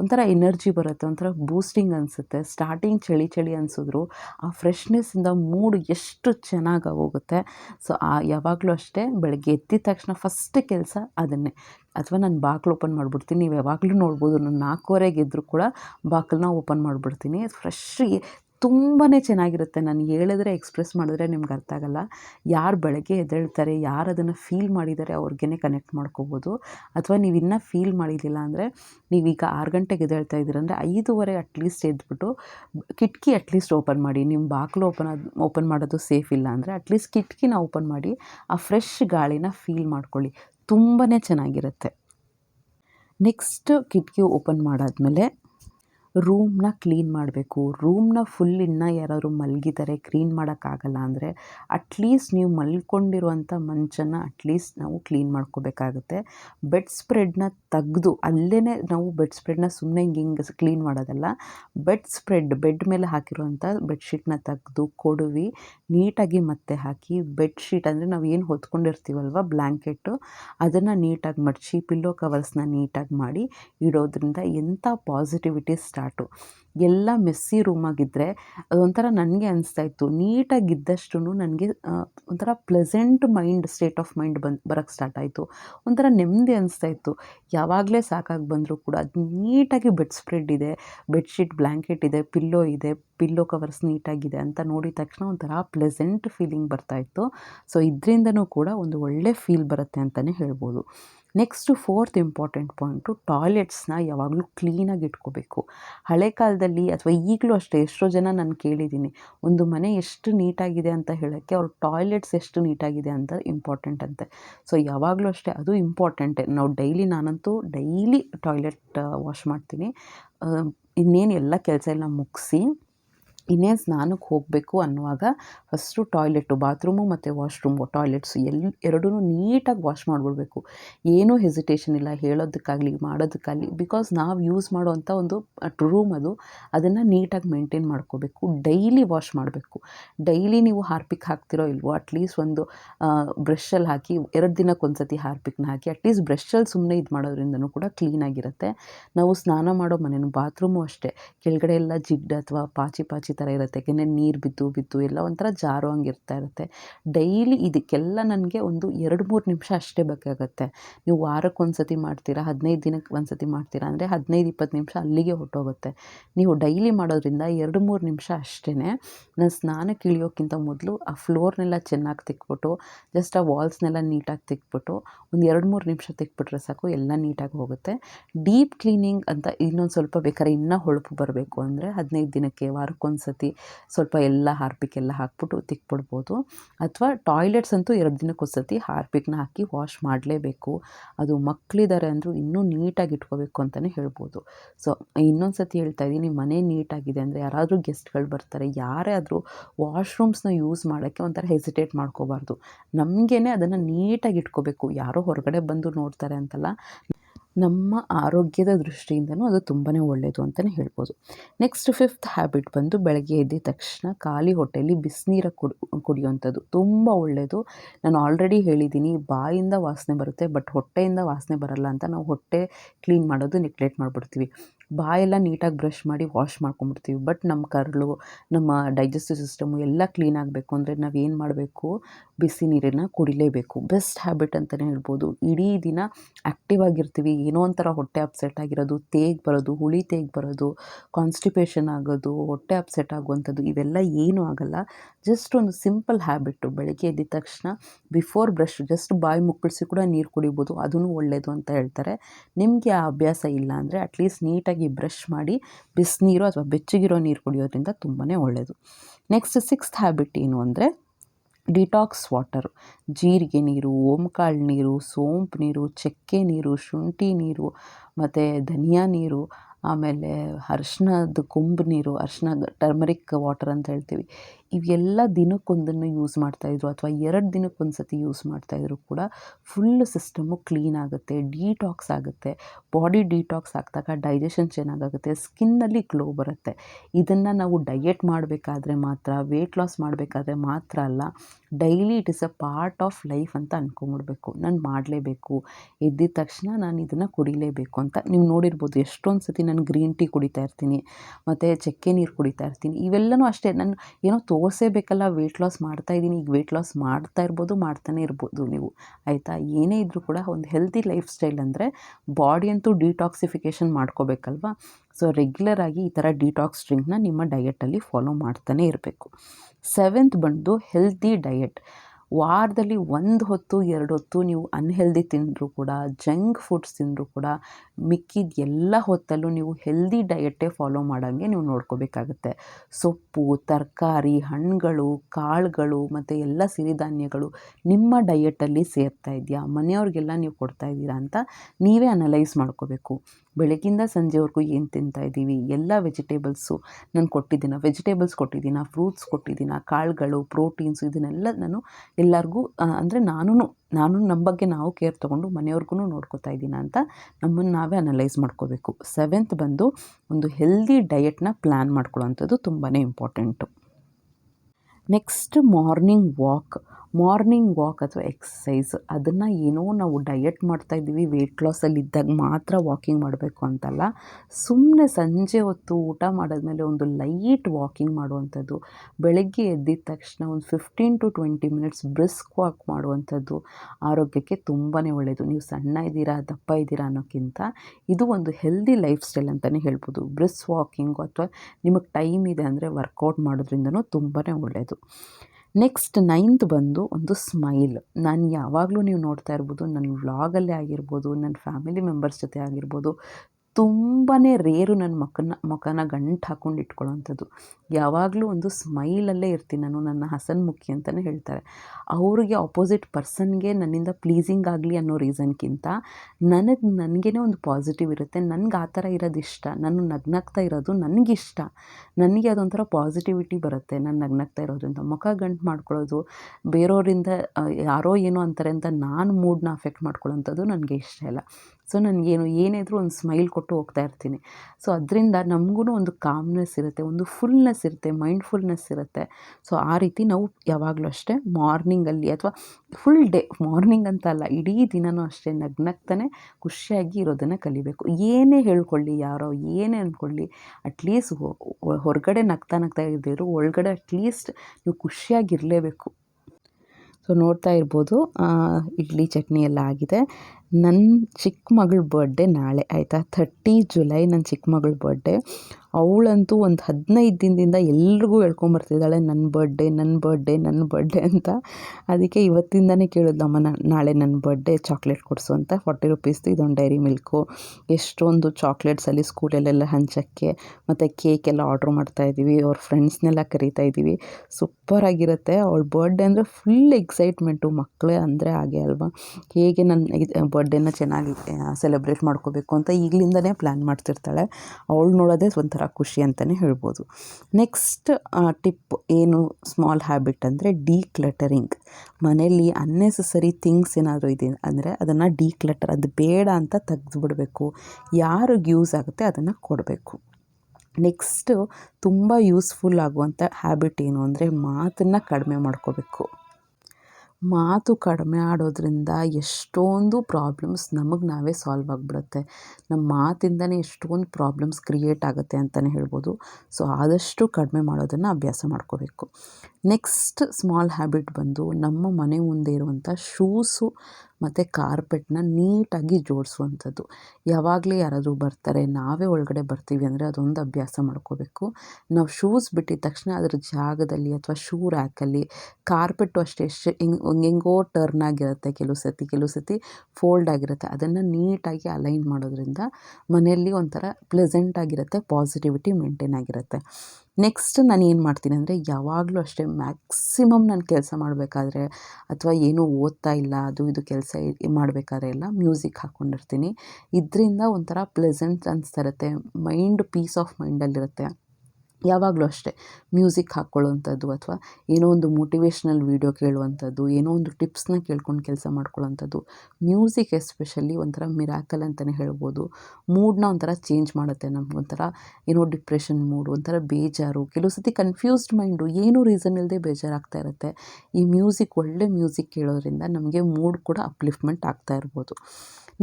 ಒಂಥರ ಎನರ್ಜಿ ಬರುತ್ತೆ, ಒಂಥರ ಬೂಸ್ಟಿಂಗ್ ಅನಿಸುತ್ತೆ. ಸ್ಟಾರ್ಟಿಂಗ್ ಚಳಿ ಚಳಿ ಅನಿಸಿದ್ರು ಆ ಫ್ರೆಶ್ನೆಸ್ಸಿಂದ ಮೂಡ್ ಎಷ್ಟು ಚೆನ್ನಾಗಿ ಹೋಗುತ್ತೆ ಸೊ ಆ ಯಾವಾಗಲೂ ಅಷ್ಟೇ ಬೆಳಗ್ಗೆ ಎದ್ದಿದ ತಕ್ಷಣ ಫಸ್ಟ್ ಕೆಲಸ ಅದನ್ನೇ. ಅಥವಾ ನಾನು ಬಾಗಿಲು ಓಪನ್ ಮಾಡಿಬಿಡ್ತೀನಿ. ನೀವು ಯಾವಾಗಲೂ ನೋಡ್ಬೋದು, ನಾನು ನಾಲ್ಕೂವರೆಗೆ ಇದ್ದರೂ ಕೂಡ ಬಾಗಿಲನ್ನ ಓಪನ್ ಮಾಡಿಬಿಡ್ತೀನಿ. ಫ್ರೆಶ್ ತುಂಬಾ ಚೆನ್ನಾಗಿರುತ್ತೆ. ನಾನು ಹೇಳಿದ್ರೆ ಎಕ್ಸ್ಪ್ರೆಸ್ ಮಾಡಿದ್ರೆ ನಿಮ್ಗೆ ಅರ್ಥ ಆಗಲ್ಲ. ಯಾರು ಬೆಳಗ್ಗೆ ಎದ್ದೇಳ್ತಾರೆ, ಯಾರು ಅದನ್ನು ಫೀಲ್ ಮಾಡಿದ್ದಾರೆ ಅವ್ರಿಗೇ ಕನೆಕ್ಟ್ ಮಾಡ್ಕೋಬೋದು. ಅಥವಾ ನೀವು ಇನ್ನೂ ಫೀಲ್ ಮಾಡಿದ್ದಿಲ್ಲ ಅಂದರೆ ನೀವೀಗ ಆರು ಗಂಟೆಗೆ ಎದ್ದೇಳ್ತಾ ಇದ್ದೀರಂದರೆ ಐದೂವರೆ ಅಟ್ಲೀಸ್ಟ್ ಎದ್ದುಬಿಟ್ಟು ಕಿಟಕಿ ಅಟ್ಲೀಸ್ಟ್ ಓಪನ್ ಮಾಡಿ. ನಿಮ್ಮ ಬಾಗಿಲು ಓಪನ್ ಓಪನ್ ಮಾಡೋದು ಸೇಫ್ ಇಲ್ಲ ಅಂದರೆ ಅಟ್ಲೀಸ್ಟ್ ಕಿಟಕಿನ ಓಪನ್ ಮಾಡಿ, ಆ ಫ್ರೆಶ್ ಗಾಳಿನ ಫೀಲ್ ಮಾಡ್ಕೊಳ್ಳಿ. ತುಂಬಾ ಚೆನ್ನಾಗಿರುತ್ತೆ. ನೆಕ್ಸ್ಟ್ ಕಿಟಕಿ ಓಪನ್ ಮಾಡಾದಮೇಲೆ ರೂಮ್ನ ಕ್ಲೀನ್ ಮಾಡಬೇಕು. ರೂಮ್ನ ಫುಲ್ ಇನ್ನು ಯಾರಾದ್ರು ಮಲಗಿದ್ದಾರೆ ಕ್ಲೀನ್ ಮಾಡೋಕ್ಕಾಗಲ್ಲ ಅಂದರೆ ಅಟ್ಲೀಸ್ಟ್ ನೀವು ಮಲ್ಕೊಂಡಿರುವಂಥ ಮಂಚನ್ನು ಅಟ್ಲೀಸ್ಟ್ ನಾವು ಕ್ಲೀನ್ ಮಾಡ್ಕೋಬೇಕಾಗುತ್ತೆ. ಬೆಡ್ ಸ್ಪ್ರೆಡ್ನ ತೆಗೆದು ಅಲ್ಲೇ ನಾವು ಬೆಡ್ ಸ್ಪ್ರೆಡ್ನ ಸುಮ್ಮನೆ ಹಿಂಗೆ ಹಿಂಗೆ ಕ್ಲೀನ್ ಮಾಡೋದಲ್ಲ, ಬೆಡ್ ಸ್ಪ್ರೆಡ್, ಬೆಡ್ ಮೇಲೆ ಹಾಕಿರುವಂಥ ಬೆಡ್ಶೀಟ್ನ ತೆಗೆದು, ಕೊಡುವಿ, ನೀಟಾಗಿ ಮತ್ತೆ ಹಾಕಿ ಬೆಡ್ಶೀಟ್ ಅಂದರೆ ನಾವು ಏನು ಹೊತ್ಕೊಂಡಿರ್ತೀವಲ್ವ ಬ್ಲ್ಯಾಂಕೆಟ್ಟು ಅದನ್ನು ನೀಟಾಗಿ ಮಡಚಿ, ಪಿಲ್ಲೋ ಕವರ್ಸ್ನ ನೀಟಾಗಿ ಮಾಡಿ ಇಡೋದ್ರಿಂದ ಎಂಥ ಪಾಸಿಟಿವಿಟಿ ಸ್ಟಾರ್ಟು ಎಲ್ಲ ಮೆಸ್ಸಿ ರೂಮಾಗಿದ್ದರೆ ಅದೊಂಥರ ನನಗೆ ಅನಿಸ್ತಾ ಇತ್ತು. ನೀಟಾಗಿದ್ದಷ್ಟು ನನಗೆ ಒಂಥರ pleasant mind state of mind ಬಂದು ಬರೋಕ್ಕೆ ಸ್ಟಾರ್ಟ್ ಆಯಿತು. ಒಂಥರ ನೆಮ್ಮದಿ ಅನಿಸ್ತಾ ಇತ್ತು. ಯಾವಾಗಲೇ ಸಾಕಾಗಿ ಬಂದರೂ ಕೂಡ ಅದು ನೀಟಾಗಿ ಬೆಡ್ ಸ್ಪ್ರೆಡ್ ಇದೆ ಬೆಡ್ಶೀಟ್ ಬ್ಲ್ಯಾಂಕೆಟ್ ಇದೆ, ಪಿಲ್ಲೋ ಇದೆ, ಪಿಲ್ಲೋ ಕವರ್ಸ್ ನೀಟಾಗಿದೆ ಅಂತ ನೋಡಿದ ತಕ್ಷಣ ಒಂಥರ ಪ್ಲೆಸೆಂಟ್ ಫೀಲಿಂಗ್ ಬರ್ತಾಯಿತ್ತು ಸೊ ಇದರಿಂದನೂ ಕೂಡ ಒಂದು ಒಳ್ಳೆ ಫೀಲ್ ಬರುತ್ತೆ ಅಂತಲೇ ಹೇಳ್ಬೋದು. ನೆಕ್ಸ್ಟು ಫೋರ್ತ್ ಇಂಪಾರ್ಟೆಂಟ್ ಪಾಯಿಂಟು ಟಾಯ್ಲೆಟ್ಸ್ನ ಯಾವಾಗಲೂ ಕ್ಲೀನಾಗಿ ಇಟ್ಕೋಬೇಕು. ಹಳೆ ಕಾಲದಲ್ಲಿ ಅಥವಾ ಈಗಲೂ ಅಷ್ಟೇ ಎಷ್ಟೋ ಜನ ನಾನು ಕೇಳಿದ್ದೀನಿ, ಒಂದು ಮನೆ ಎಷ್ಟು ನೀಟಾಗಿದೆ ಅಂತ ಹೇಳೋಕ್ಕೆ ಅವ್ರ ಟಾಯ್ಲೆಟ್ಸ್ ಎಷ್ಟು ನೀಟಾಗಿದೆ ಅಂತ ಇಂಪಾರ್ಟೆಂಟ್ ಅಂತೆ. ಸೊ ಯಾವಾಗಲೂ ಅಷ್ಟೇ ಅದು ಇಂಪಾರ್ಟೆಂಟೆ ನಾವು ಡೈಲಿ ನಾನಂತೂ ಡೈಲಿ ಟಾಯ್ಲೆಟ್ ವಾಶ್ ಮಾಡ್ತೀನಿ. ಇನ್ನೇನು ಎಲ್ಲ ಕೆಲಸ ಎಲ್ಲ ಮುಗಿಸಿ ಇನ್ನೇನು ಸ್ನಾನಕ್ಕೆ ಹೋಗಬೇಕು ಅನ್ನುವಾಗ ಫಸ್ಟು ಟಾಯ್ಲೆಟು ಬಾತ್ರೂಮು ಮತ್ತು ವಾಶ್ರೂಮು ಟಾಯ್ಲೆಟ್ಸು ಎಲ್ಲಿ ಎರಡೂ ನೀಟಾಗಿ ವಾಶ್ ಮಾಡಿಬಿಡ್ಬೇಕು. ಏನೂ ಹೆಸಿಟೇಷನ್ ಇಲ್ಲ, ಹೇಳೋದಕ್ಕಾಗಲಿ, ಮಾಡೋದಕ್ಕಾಗಲಿ ಬಿಕಾಸ್ ನಾವು ಯೂಸ್ ಮಾಡುವಂಥ ಒಂದು ರೂಮ್ ಅದು, ಅದನ್ನು ನೀಟಾಗಿ ಮೇಂಟೈನ್ ಮಾಡ್ಕೋಬೇಕು. ಡೈಲಿ ವಾಶ್ ಮಾಡಬೇಕು. ಡೈಲಿ ನೀವು ಹಾರ್ಪಿಕ್ ಹಾಕ್ತಿರೋ ಇಲ್ವೋ ಅಟ್ಲೀಸ್ಟ್ ಒಂದು ಬ್ರಷಲ್ಲಿ ಹಾಕಿ, ಎರಡು ದಿನಕ್ಕೊಂದು ಸತಿ ಹಾರ್ಪಿಕ್ನ ಹಾಕಿ ಅಟ್ಲೀಸ್ಟ್ ಬ್ರಷಲ್ಲಿ ಸುಮ್ಮನೆ ಇದು ಮಾಡೋದ್ರಿಂದನೂ ಕೂಡ ಕ್ಲೀನಾಗಿರುತ್ತೆ ನಾವು ಸ್ನಾನ ಮಾಡೋ ಮನೇನು ಬಾತ್ರೂಮು ಅಷ್ಟೇ. ಕೆಳಗಡೆ ಎಲ್ಲ ಜಿಡ್ಡು ಅಥವಾ ಪಾಚಿ ಪಾಚಿ ಥರ ಇರುತ್ತೆ. ಯಾಕೆಂದರೆ ನೀರು ಬಿದ್ದು ಬಿದ್ದು ಎಲ್ಲ ಒಂಥರ ಜಾರೋ ಹಂಗೆ ಇರ್ತಾ ಇರುತ್ತೆ. ಡೈಲಿ ಇದಕ್ಕೆಲ್ಲ ನನಗೆ ಒಂದು ಎರಡು ಮೂರು ನಿಮಿಷ ಅಷ್ಟೇ ಬೇಕಾಗುತ್ತೆ. ನೀವು ವಾರಕ್ಕೆ ಒಂದು ಸತಿ ಮಾಡ್ತೀರಾ, ಹದಿನೈದು ದಿನಕ್ಕೆ ಒಂದು ಸತಿ ಮಾಡ್ತೀರಾ ಅಂದರೆ ಹದಿನೈದು, ಇಪ್ಪತ್ತು ನಿಮಿಷ ಅಲ್ಲಿಗೆ ಹೊಟ್ಟೋಗುತ್ತೆ ನೀವು ಡೈಲಿ ಮಾಡೋದ್ರಿಂದ ಎರಡು ಮೂರು ನಿಮಿಷ ಅಷ್ಟೇ ನಾನು ಸ್ನಾನಕ್ಕೆ ಇಳಿಯೋಕ್ಕಿಂತ ಮೊದಲು ಆ ಫ್ಲೋರ್ನೆಲ್ಲ ಚೆನ್ನಾಗಿ ತಿಕ್ಬಿಟ್ಟು, ಜಸ್ಟ್ ಆ ವಾಲ್ಸ್ನೆಲ್ಲ ನೀಟಾಗಿ ತಿಕ್ಬಿಟ್ಟು ಒಂದು ಎರಡು ಮೂರು ನಿಮಿಷ ತಿಕ್ಬಿಟ್ರೆ ಸಾಕು, ಎಲ್ಲ ನೀಟಾಗಿ ಹೋಗುತ್ತೆ. ಡೀಪ್ ಕ್ಲೀನಿಂಗ್ ಅಂತ ಇನ್ನೊಂದು ಸ್ವಲ್ಪ ಬೇಕಾದ್ರೆ ಇನ್ನೂ ಹೊಳಪು ಬರಬೇಕು ಅಂದರೆ ಹದಿನೈದು ದಿನಕ್ಕೆ ವಾರಕ್ಕೊಂದು ಸತಿ ಸ್ವಲ್ಪ ಎಲ್ಲ ಹಾರ್ಪಿಕ್ ಎಲ್ಲ ಹಾಕ್ಬಿಟ್ಟು ತಿಕ್ಬಿಡ್ಬೋದು. ಅಥವಾ ಟಾಯ್ಲೆಟ್ಸ್ ಅಂತೂ ಎರಡು ದಿನಕ್ಕೊಂದ್ಸತಿ ಹಾರ್ಪಿಕ್ನ ಹಾಕಿ ವಾಶ್ ಮಾಡಲೇಬೇಕು. ಅದು ಮಕ್ಕಳಿದ್ದಾರೆ ಅಂದರೂ ಇನ್ನೂ ನೀಟಾಗಿ ಇಟ್ಕೋಬೇಕು ಅಂತಲೇ ಹೇಳ್ಬೋದು. ಸೊ ಇನ್ನೊಂದು ಸತಿ ಹೇಳ್ತಾ ಇದ್ದೀನಿ, ಮನೆ ನೀಟಾಗಿದೆ ಅಂದರೆ ಯಾರಾದರೂ ಗೆಸ್ಟ್ಗಳು ಬರ್ತಾರೆ, ಯಾರೇ ಆದರೂ ವಾಶ್ರೂಮ್ಸ್ನ ಯೂಸ್ ಮಾಡೋಕ್ಕೆ ಒಂಥರ ಹೆಸಿಟೇಟ್ ಮಾಡ್ಕೋಬಾರ್ದು. ನಮಗೇನೆ ಅದನ್ನು ನೀಟಾಗಿ ಇಟ್ಕೋಬೇಕು. ಯಾರೋ ಹೊರಗಡೆ ಬಂದು ನೋಡ್ತಾರೆ ಅಂತಲ್ಲ. ನಮ್ಮ ಆರೋಗ್ಯದ ದೃಷ್ಟಿಯಿಂದನೂ ಅದು ತುಂಬಾ ಒಳ್ಳೆಯದು ಅಂತಲೇ ಹೇಳ್ಬೋದು. ನೆಕ್ಸ್ಟ್ ಫಿಫ್ತ್ ಹ್ಯಾಬಿಟ್ ಬಂದು ಬೆಳಗ್ಗೆ ಎದ್ದ ತಕ್ಷಣ ಖಾಲಿ ಹೊಟ್ಟೆಯಲ್ಲಿ ಬಿಸಿನೀರ ಕುಡಿ, ಕುಡಿಯುವಂಥದ್ದು. ತುಂಬ ಒಳ್ಳೆಯದು ನಾನು ಆಲ್ರೆಡಿ ಹೇಳಿದ್ದೀನಿ, ಬಾಯಿಂದ ವಾಸನೆ ಬರುತ್ತೆ ಬಟ್ ಹೊಟ್ಟೆಯಿಂದ ವಾಸನೆ ಬರಲ್ಲ ಅಂತ ನಾವು ಹೊಟ್ಟೆ ಕ್ಲೀನ್ ಮಾಡೋದು ನೆಗ್ಲೆಕ್ಟ್ ಮಾಡಿಬಿಡ್ತೀವಿ. ಬಾಯೆಲ್ಲ ನೀಟಾಗಿ ಬ್ರಷ್ ಮಾಡಿ ವಾಶ್ ಮಾಡ್ಕೊಂಡ್ಬಿಡ್ತೀವಿ ಬಟ್ ನಮ್ಮ ಕರಳು, ನಮ್ಮ ಡೈಜೆಸ್ಟಿವ್ ಸಿಸ್ಟಮು ಎಲ್ಲ ಕ್ಲೀನ್ ಆಗಬೇಕು ಅಂದರೆ ನಾವು ಏನು ಮಾಡಬೇಕು? ಬಿಸಿ ನೀರನ್ನು ಕುಡಿಲೇಬೇಕು. ಬೆಸ್ಟ್ ಹ್ಯಾಬಿಟ್ ಅಂತಲೇ ಹೇಳ್ಬೋದು. ಇಡೀ ದಿನ ಆ್ಯಕ್ಟಿವ್ ಆಗಿರ್ತೀವಿ. ಏನೋ ಒಂಥರ ಹೊಟ್ಟೆ ಅಪ್ಸೆಟ್ ಆಗಿರೋದು, ತೇಗ್ ಬರೋದು, ಹುಳಿ ತೇಗ್ ಬರೋದು, ಕಾನ್ಸ್ಟಿಪೇಷನ್ ಆಗೋದು, ಹೊಟ್ಟೆ ಅಪ್ಸೆಟ್ ಆಗುವಂಥದ್ದು, ಇವೆಲ್ಲ ಏನೂ ಆಗಲ್ಲ. ಜಸ್ಟ್ ಒಂದು ಸಿಂಪಲ್ ಹ್ಯಾಬಿಟ್ಟು ಬೆಳಗ್ಗೆ ಎದ್ದ ತಕ್ಷಣ ಬಿಫೋರ್ ಬ್ರಷ್ ಜಸ್ಟ್ ಬಾಯಿ ಮುಕ್ಕಳಿಸಿ ಕೂಡ ನೀರು ಕುಡಿಬೋದು ಅದೂ ಒಳ್ಳೆಯದು ಅಂತ ಹೇಳ್ತಾರೆ. ನಿಮಗೆ ಆ ಅಭ್ಯಾಸ ಇಲ್ಲ ಅಂದರೆ ಅಟ್ಲೀಸ್ಟ್ ನೀಟಾಗಿ ಬ್ರಷ್ ಮಾಡಿ ಬಿಸಿನೀರು ಅಥವಾ ಬೆಚ್ಚಗಿರೋ ನೀರು ಕುಡಿಯೋದ್ರಿಂದ ತುಂಬಾ ಒಳ್ಳೆಯದು ನೆಕ್ಸ್ಟ್ ಸಿಕ್ಸ್ತ್ ಹ್ಯಾಬಿಟ್ ಏನು ಅಂದರೆ ಡಿಟಾಕ್ಸ್ ವಾಟರ್ ಜೀರಿಗೆ ನೀರು, ಓಂಕಾಳು ನೀರು, ಸೋಂಪು ನೀರು, ಚಕ್ಕೆ ನೀರು, ಶುಂಠಿ ನೀರು, ಮತ್ತು ಧನಿಯಾ ನೀರು, ಆಮೇಲೆ ಅರ್ಶಿನದ ಕೊಂಬು ನೀರು ಅರ್ಶಿನ ಟರ್ಮರಿಕ್ ವಾಟರ್ ಅಂತ ಹೇಳ್ತೀವಿ. ಇವೆಲ್ಲ ದಿನಕ್ಕೊಂದನ್ನು ಯೂಸ್ ಮಾಡ್ತಾಯಿದ್ರು ಅಥವಾ ಎರಡು ದಿನಕ್ಕೊಂದು ಸತಿ ಯೂಸ್ ಮಾಡ್ತಾಯಿದ್ರು ಕೂಡ ಫುಲ್ ಸಿಸ್ಟಮು ಕ್ಲೀನ್ ಆಗುತ್ತೆ ಡಿಟಾಕ್ಸ್ ಆಗುತ್ತೆ ಬಾಡಿ ಡಿಟಾಕ್ಸ್ ಆಗ್ದಾಗ ಡೈಜೆಷನ್ ಚೆನ್ನಾಗಾಗುತ್ತೆ ಸ್ಕಿನ್ನಲ್ಲಿ ಗ್ಲೋ ಬರುತ್ತೆ. ಇದನ್ನು ನಾವು ಡಯೆಟ್ ಮಾಡಬೇಕಾದ್ರೆ ಮಾತ್ರ ವೆಯ್ಟ್ ಲಾಸ್ ಮಾಡಬೇಕಾದ್ರೆ ಮಾತ್ರ ಅಲ್ಲ daily it is a part of life ಅಂತ ಅಂದ್ಕೊಂಬಿಡ್ಬೇಕು ನಾನು ಮಾಡಲೇಬೇಕು, ಎದ್ದಿದ ತಕ್ಷಣ ನಾನು ಇದನ್ನು ಕುಡಿಲೇಬೇಕು ಅಂತ. ನೀವು ನೋಡಿರ್ಬೋದು ಎಷ್ಟೊಂದು ಸತಿ ನಾನು ಗ್ರೀನ್ ಟೀ ಕುಡಿತಾ ಇರ್ತೀನಿ, ಮತ್ತು ಚಕ್ಕೆ ನೀರು ಕುಡಿತಾ ಇರ್ತೀನಿ ಇವೆಲ್ಲವೂ ಅಷ್ಟೇ. ನಾನು ಏನೋ ತೋರಿಸೇಬೇಕಲ್ಲ ವೆಯ್ಟ್ ಲಾಸ್ ಮಾಡ್ತಾ ಇದ್ದೀನಿ. ಈಗ ವೆಯ್ಟ್ ಲಾಸ್ ಮಾಡ್ತಾ ಇರ್ಬೋದು, ಮಾಡ್ತಾನೆ ಇರ್ಬೋದು ನೀವು. ಆಯಿತಾ? ಏನೇ ಇದ್ದರೂ ಕೂಡ ಒಂದು ಹೆಲ್ತಿ ಲೈಫ್ ಸ್ಟೈಲ್ ಅಂದರೆ ಬಾಡಿ ಅಂತೂ ಡಿಟಾಕ್ಸಿಫಿಕೇಷನ್ ಮಾಡ್ಕೋಬೇಕಲ್ವಾ? ಸೊ ರೆಗ್ಯುಲರಾಗಿ ಈ ಥರ ಡಿಟಾಕ್ಸ್ ಡ್ರಿಂಕ್ನ ನಿಮ್ಮ ಡಯೆಟಲ್ಲಿ ಫಾಲೋ ಮಾಡ್ತಾನೆ ಇರಬೇಕು. ಸೆವೆಂತ್ ಬಂದು ಹೆಲ್ತಿ ಡಯಟ್ ವಾರದಲ್ಲಿ ಒಂದು ಹೊತ್ತು, ಎರಡು ಹೊತ್ತು ನೀವು ಅನ್ಹೆಲ್ದಿ ತಿಂದರೂ ಕೂಡ ಜಂಕ್ ಫುಡ್ಸ್ ತಿಂದರೂ ಕೂಡ, ಮಿಕ್ಕಿದ ಎಲ್ಲ ಹೊತ್ತಲ್ಲೂ ನೀವು ಹೆಲ್ದಿ ಡಯಟೇ ಫಾಲೋ ಮಾಡೋಂಗೆ ನೀವು ನೋಡ್ಕೋಬೇಕಾಗತ್ತೆ. ಸೊಪ್ಪು, ತರಕಾರಿ, ಹಣ್ಣುಗಳು, ಕಾಳುಗಳು ಮತ್ತು ಎಲ್ಲ ಸಿರಿಧಾನ್ಯಗಳು ನಿಮ್ಮ ಡಯಟಲ್ಲಿ ಸೇರ್ತಾ ಇದೆಯಾ? ಮನೆಯವ್ರಿಗೆಲ್ಲ ನೀವು ಕೊಡ್ತಾ ಇದ್ದೀರಾ ಅಂತ ನೀವೇ ಅನಲೈಸ್ ಮಾಡ್ಕೋಬೇಕು. ಬೆಳಗಿಂದ ಸಂಜೆವರೆಗೂ ಏನು ತಿಂತಾ ಇದ್ದೀವಿ? ಎಲ್ಲ ವೆಜಿಟೇಬಲ್ಸು ನಾನು ಕೊಟ್ಟಿದ್ದೀನ. ವೆಜಿಟೇಬಲ್ಸ್ ಕೊಟ್ಟಿದ್ದೀನ, ಫ್ರೂಟ್ಸ್ ಕೊಟ್ಟಿದ್ದೀನ, ಕಾಳುಗಳು, ಪ್ರೋಟೀನ್ಸು ಇದನ್ನೆಲ್ಲ ನಾನು ಎಲ್ಲರಿಗೂ ಅಂದರೆ ನಾನು ನಾನು ನಮ್ಮ ಬಗ್ಗೆ ನಾವು ಕೇರ್ ತೊಗೊಂಡು ಮನೆಯವ್ರಿಗೂ ನೋಡ್ಕೋತಾ ಇದ್ದೀನ ಅಂತ ನಮ್ಮನ್ನು ನಾವೇ ಅನಲೈಸ್ ಮಾಡ್ಕೋಬೇಕು. ಸೆವೆಂತ್ ಬಂದು ಒಂದು ಹೆಲ್ದಿ ಡಯೆಟ್ನ ಪ್ಲ್ಯಾನ್ ಮಾಡ್ಕೊಳ್ಳೋವಂಥದ್ದು ತುಂಬಾ important. Next morning walk. Morning walk ಅಥವಾ ಎಕ್ಸಸೈಸ್ ಅದನ್ನು ಏನೋ ನಾವು ಡಯಟ್ ಮಾಡ್ತಾಯಿದ್ದೀವಿ ವೆಯ್ಟ್ ಲಾಸಲ್ಲಿ ಇದ್ದಾಗ ಮಾತ್ರ ವಾಕಿಂಗ್ ಮಾಡಬೇಕು ಅಂತಲ್ಲ. ಸುಮ್ಮನೆ ಸಂಜೆ ಹೊತ್ತು ಊಟ ಮಾಡಿದ್ಮೇಲೆ ಒಂದು ಲೈಟ್ ವಾಕಿಂಗ್ ಮಾಡುವಂಥದ್ದು, ಬೆಳಗ್ಗೆ ಎದ್ದಿದ ತಕ್ಷಣ ಒಂದು fifteen to twenty minutes brisk walk ಮಾಡುವಂಥದ್ದು ಆರೋಗ್ಯಕ್ಕೆ ತುಂಬಾ ಒಳ್ಳೆಯದು ನೀವು ಸಣ್ಣ ಇದ್ದೀರಾ, ದಪ್ಪ ಇದ್ದೀರಾ ಅನ್ನೋಕ್ಕಿಂತ ಇದು ಒಂದು ಹೆಲ್ದಿ ಲೈಫ್ ಸ್ಟೈಲ್ ಅಂತಲೇ ಹೇಳ್ಬೋದು. ಬ್ರಿಸ್ ವಾಕಿಂಗು ಅಥವಾ ನಿಮಗೆ ಟೈಮ್ ಇದೆ ಅಂದರೆ ವರ್ಕೌಟ್ ಮಾಡೋದ್ರಿಂದನೂ ತುಂಬಾ ಒಳ್ಳೆಯದು ನೆಕ್ಸ್ಟ್ ನೈನ್ತ್ ಬಂದು ಒಂದು ಸ್ಮೈಲ್. ನಾನು ಯಾವಾಗಲೂ ನೀವು ನೋಡ್ತಾ ಇರ್ಬೋದು ನನ್ನ ವ್ಲಾಗಲ್ಲೇ ಆಗಿರ್ಬೋದು ನನ್ನ ಫ್ಯಾಮಿಲಿ ಮೆಂಬರ್ಸ್ ಜೊತೆ ಆಗಿರ್ಬೋದು ತುಂಬಾ ರೇರು ನನ್ನ ಮಕ್ಕನ ಮುಖನ ಗಂಟು ಹಾಕ್ಕೊಂಡು ಇಟ್ಕೊಳ್ಳೋವಂಥದ್ದು ಯಾವಾಗಲೂ ಒಂದು ಸ್ಮೈಲಲ್ಲೇ ಇರ್ತೀನಿ ನಾನು, ನನ್ನ ಹಸನ್ಮುಖಿ ಅಂತಲೇ ಹೇಳ್ತಾರೆ. ಅವ್ರಿಗೆ ಆಪೋಸಿಟ್ ಪರ್ಸನ್ಗೆ ನನ್ನಿಂದ ಪ್ಲೀಸಿಂಗ್ ಆಗಲಿ ಅನ್ನೋ ರೀಸನ್ಗಿಂತ ನನಗೆ ನನಗೇ ಒಂದು ಪಾಸಿಟಿವ್ ಇರುತ್ತೆ. ನನಗೆ ಆ ಥರ ಇರೋದು ಇಷ್ಟ. ನಾನು ನಗ್ನಗ್ತಾ ಇರೋದು ನನಗಿಷ್ಟ. ನನಗೆ ಅದೊಂಥರ ಪಾಸಿಟಿವಿಟಿ ಬರುತ್ತೆ ನಾನು ನಗ್ನಗ್ತಾ ಇರೋದ್ರಿಂದ ಮುಖ ಗಂಟು ಮಾಡ್ಕೊಳ್ಳೋದು ಬೇರೆಯವರಿಂದ ಯಾರೋ ಏನೋ ಅಂತಾರೆ ಅಂತ ನಾನು ಮೂಡ್ನ ಅಫೆಕ್ಟ್ ಮಾಡ್ಕೊಳ್ಳೋಂಥದ್ದು ನನಗೆ ಇಷ್ಟ ಇಲ್ಲ. ಸೊ ನನಗೇನು ಏನೇ ಇದ್ದರೂ ಒಂದು ಸ್ಮೈಲ್ ಕೊಟ್ಟು ಹೋಗ್ತಾ ಇರ್ತೀನಿ. ಸೊ ಅದರಿಂದ ನಮಗೂ ಒಂದು ಕಾಮ್ನೆಸ್ ಇರುತ್ತೆ, ಒಂದು ಫುಲ್ನೆಸ್ ಇರುತ್ತೆ ಮೈಂಡ್ಫುಲ್ನೆಸ್ ಇರುತ್ತೆ. ಸೊ ಆ ರೀತಿ ನಾವು ಯಾವಾಗಲೂ ಅಷ್ಟೇ ಮಾರ್ನಿಂಗಲ್ಲಿ ಅಥವಾ ಫುಲ್ ಡೇ ಮಾರ್ನಿಂಗ್ ಅಂತ ಅಲ್ಲ ಇಡೀ ದಿನವೂ ಅಷ್ಟೇ ನಗ್ನಗ್ತಾನೆ ಖುಷಿಯಾಗಿ ಇರೋದನ್ನು ಕಲಿಬೇಕು. ಏನೇ ಹೇಳ್ಕೊಳ್ಳಿ ಯಾರೋ, ಏನೇ ಅಂದ್ಕೊಳ್ಳಿ ಅಟ್ಲೀಸ್ಟ್ ಹೊರಗಡೆ ನಗ್ತಾ ನಗ್ತಾ ಇದ್ದಿದ್ರು, ಒಳಗಡೆ ಅಟ್ಲೀಸ್ಟ್ ನೀವು ಖುಷಿಯಾಗಿರಲೇಬೇಕು ಸೊ ನೋಡ್ತಾ ಇರ್ಬೋದು. ಇಡ್ಲಿ ಚಟ್ನಿ ಎಲ್ಲ ಆಗಿದೆ. ನನ್ನ ಚಿಕ್ಕ ಮಗಳ ಬರ್ಡೇ ನಾಳೆ, ಆಯಿತಾ? ಥರ್ಟಿ ಜುಲೈ ನನ್ನ ಚಿಕ್ಕ ಮಗಳ ಬರ್ಡೇ ಅವಳಂತೂ ಒಂದು ಹದಿನೈದು ದಿನದಿಂದ ಎಲ್ರಿಗೂ ಹೇಳ್ಕೊಂಬರ್ತಿದ್ದಾಳೆ ನನ್ನ ಬರ್ಡೇ ನನ್ನ ಬರ್ಡೇ ನನ್ನ ಬರ್ಡೇ ಅಂತ. ಅದಕ್ಕೆ ಇವತ್ತಿಂದನೇ ಕೇಳಿದ್ಲಮ್ಮ ನಾಳೆ ನನ್ನ ಬರ್ಡೇ ಚಾಕ್ಲೇಟ್ ಕೊಡಿಸು ಅಂತ. ಫಾರ್ಟಿ ರುಪೀಸ್ದು ಇದೊಂದು ಡೈರಿ ಮಿಲ್ಕು ಎಷ್ಟೊಂದು ಚಾಕ್ಲೇಟ್ಸಲ್ಲಿ ಸ್ಕೂಲಲ್ಲೆಲ್ಲ ಹಂಚೋಕ್ಕೆ, ಮತ್ತು ಕೇಕ್ ಎಲ್ಲ ಆರ್ಡ್ರ್ ಮಾಡ್ತಾಯಿದ್ದೀವಿ ಅವ್ರ ಫ್ರೆಂಡ್ಸ್ನೆಲ್ಲ ಕರಿತಾ ಇದ್ದೀವಿ. ಸೂಪರಾಗಿರುತ್ತೆ ಅವಳ ಬರ್ಡೇ ಅಂದರೆ ಫುಲ್ ಎಕ್ಸೈಟ್ಮೆಂಟು ಮಕ್ಕಳೇ ಅಂದರೆ ಹಾಗೆ ಅಲ್ವಾ? ಹೇಗೆ ನನ್ನ ಬರ್ಡೇನ ಚೆನ್ನಾಗಿ ಸೆಲೆಬ್ರೇಟ್ ಮಾಡ್ಕೋಬೇಕು ಅಂತ ಈಗಲಿಂದನೇ ಪ್ಲ್ಯಾನ್ ಮಾಡ್ತಿರ್ತಾಳೆ. ಅವಳು ನೋಡೋದೇ ಒಂಥರ ಖುಷಿ ಅಂತಲೇ ಹೇಳ್ಬೋದು. ನೆಕ್ಸ್ಟ್ ಟಿಪ್ ಏನು ಸ್ಮಾಲ್ ಹ್ಯಾಬಿಟ್ ಅಂದರೆ ಕ್ಲಟರಿಂಗ್ ಮನೆಯಲ್ಲಿ ಅನ್ನೆಸಸರಿ ಥಿಂಗ್ಸ್ ಏನಾದರೂ ಇದೆ ಅಂದರೆ ಅದನ್ನು ಕ್ಲಟರ್ ಅದು ಬೇಡ ಅಂತ ತೆಗೆದುಬಿಡಬೇಕು. ಯಾರಿಗೆ ಯೂಸ್ ಆಗುತ್ತೆ ಅದನ್ನು ಕೊಡಬೇಕು. ನೆಕ್ಸ್ಟು ತುಂಬ ಯೂಸ್ಫುಲ್ ಆಗುವಂಥ ಹ್ಯಾಬಿಟ್ ಏನು ಅಂದರೆ ಮಾತನ್ನು ಕಡಿಮೆ ಮಾಡ್ಕೋಬೇಕು. ಮಾತು ಕಡಿಮೆ ಆಡೋದ್ರಿಂದ ಎಷ್ಟೊಂದು ಪ್ರಾಬ್ಲಮ್ಸ್ ನಮಗೆ ನಾವೇ ಸಾಲ್ವ್ ಆಗಿಬಿಡುತ್ತೆ. ನಮ್ಮ ಮಾತಿಂದನೇ ಎಷ್ಟೊಂದು ಪ್ರಾಬ್ಲಮ್ಸ್ ಕ್ರಿಯೇಟ್ ಆಗುತ್ತೆ ಅಂತಲೇ ಹೇಳ್ಬೋದು. ಸೊ, ಆದಷ್ಟು ಕಡಿಮೆ ಮಾಡೋದನ್ನು ಅಭ್ಯಾಸ ಮಾಡ್ಕೋಬೇಕು. ನೆಕ್ಸ್ಟ್ ಸ್ಮಾಲ್ ಹ್ಯಾಬಿಟ್ ಬಂದು ನಮ್ಮ ಮನೆ ಮುಂದೆ ಇರುವಂಥ ಶೂಸು ಮತ್ತು ಕಾರ್ಪೆಟ್ನ ನೀಟಾಗಿ ಜೋಡಿಸುವಂಥದ್ದು. ಯಾವಾಗಲೇ ಯಾರಾದರೂ ಬರ್ತಾರೆ, ನಾವೇ ಒಳಗಡೆ ಬರ್ತೀವಿ ಅಂದರೆ ಅದೊಂದು ಅಭ್ಯಾಸ ಮಾಡ್ಕೋಬೇಕು. ನಾವು ಶೂಸ್ ಬಿಟ್ಟಿದ ತಕ್ಷಣ ಅದರ ಜಾಗದಲ್ಲಿ ಅಥವಾ ಶೂ ರ್ಯಾಕಲ್ಲಿ ಕಾರ್ಪೆಟ್ಟು ಅಷ್ಟೇ ಎಷ್ಟು ಹಿಂಗೆ ಹೆಂಗೋ ಟರ್ನ್ ಆಗಿರುತ್ತೆ, ಕೆಲವು ಸತಿ ಕೆಲವು ಸತಿ ಫೋಲ್ಡ್ ಆಗಿರುತ್ತೆ. ಅದನ್ನು ನೀಟಾಗಿ ಅಲೈನ್ ಮಾಡೋದ್ರಿಂದ ಮನೆಯಲ್ಲಿ ಒಂಥರ ಪ್ಲೆಸೆಂಟ್ ಆಗಿರುತ್ತೆ ಪಾಸಿಟಿವಿಟಿ ಮೇಂಟೈನ್ ಆಗಿರುತ್ತೆ. ನೆಕ್ಸ್ಟ್ ನಾನು ಏನು ಮಾಡ್ತೀನಿ ಅಂದರೆ ಯಾವಾಗಲೂ ಅಷ್ಟೇ ಮ್ಯಾಕ್ಸಿಮಮ್ ನಾನು ಕೆಲಸ ಮಾಡಬೇಕಾದ್ರೆ ಅಥವಾ ಏನೂ ಓದ್ತಾ ಇಲ್ಲ, ಅದು ಇದು ಕೆಲಸ ಮಾಡಬೇಕಾದ್ರೆ ಎಲ್ಲ ಮ್ಯೂಸಿಕ್ ಹಾಕ್ಕೊಂಡಿರ್ತೀನಿ ಇದರಿಂದ ಒಂಥರ ಪ್ಲೆಸೆಂಟ್ ಅನಿಸ್ತಾ ಮೈಂಡ್ ಪೀಸ್ ಆಫ್ ಮೈಂಡಲ್ಲಿರುತ್ತೆ ಯಾವಾಗಲೂ ಅಷ್ಟೇ ಮ್ಯೂಸಿಕ್ ಹಾಕ್ಕೊಳ್ಳೋವಂಥದ್ದು ಅಥವಾ ಏನೋ ಒಂದು ಮೋಟಿವೇಶ್ನಲ್ ವೀಡಿಯೋ ಕೇಳುವಂಥದ್ದು, ಏನೋ ಒಂದು ಟಿಪ್ಸ್ನ ಕೇಳ್ಕೊಂಡು ಕೆಲಸ ಮಾಡ್ಕೊಳ್ಳೋವಂಥದ್ದು ಮ್ಯೂಸಿಕ್ ಎಸ್ಪೆಷಲಿ ಒಂಥರ ಮಿರಾಕಲ್ ಅಂತಲೇ ಹೇಳ್ಬೋದು. ಮೂಡ್ನ ಒಂಥರ ಚೇಂಜ್ ಮಾಡುತ್ತೆ ನಮ್ಗೊಂಥರ ಏನೋ ಡಿಪ್ರೆಷನ್ ಮೂಡ್ ಒಂಥರ ಬೇಜಾರು, ಕೆಲವು ಸತಿ ಕನ್ಫ್ಯೂಸ್ಡ್ ಮೈಂಡು ಏನೂ ರೀಸನ್ ಇಲ್ಲದೆ ಬೇಜಾರಾಗ್ತಾ ಇರುತ್ತೆ. ಈ ಮ್ಯೂಸಿಕ್ ಒಳ್ಳೆ ಮ್ಯೂಸಿಕ್ ಕೇಳೋದ್ರಿಂದ ನಮಗೆ ಮೂಡ್ ಕೂಡ ಅಪ್ಲಿಫ್ಟ್ಮೆಂಟ್ ಆಗ್ತಾ ಇರ್ಬೋದು.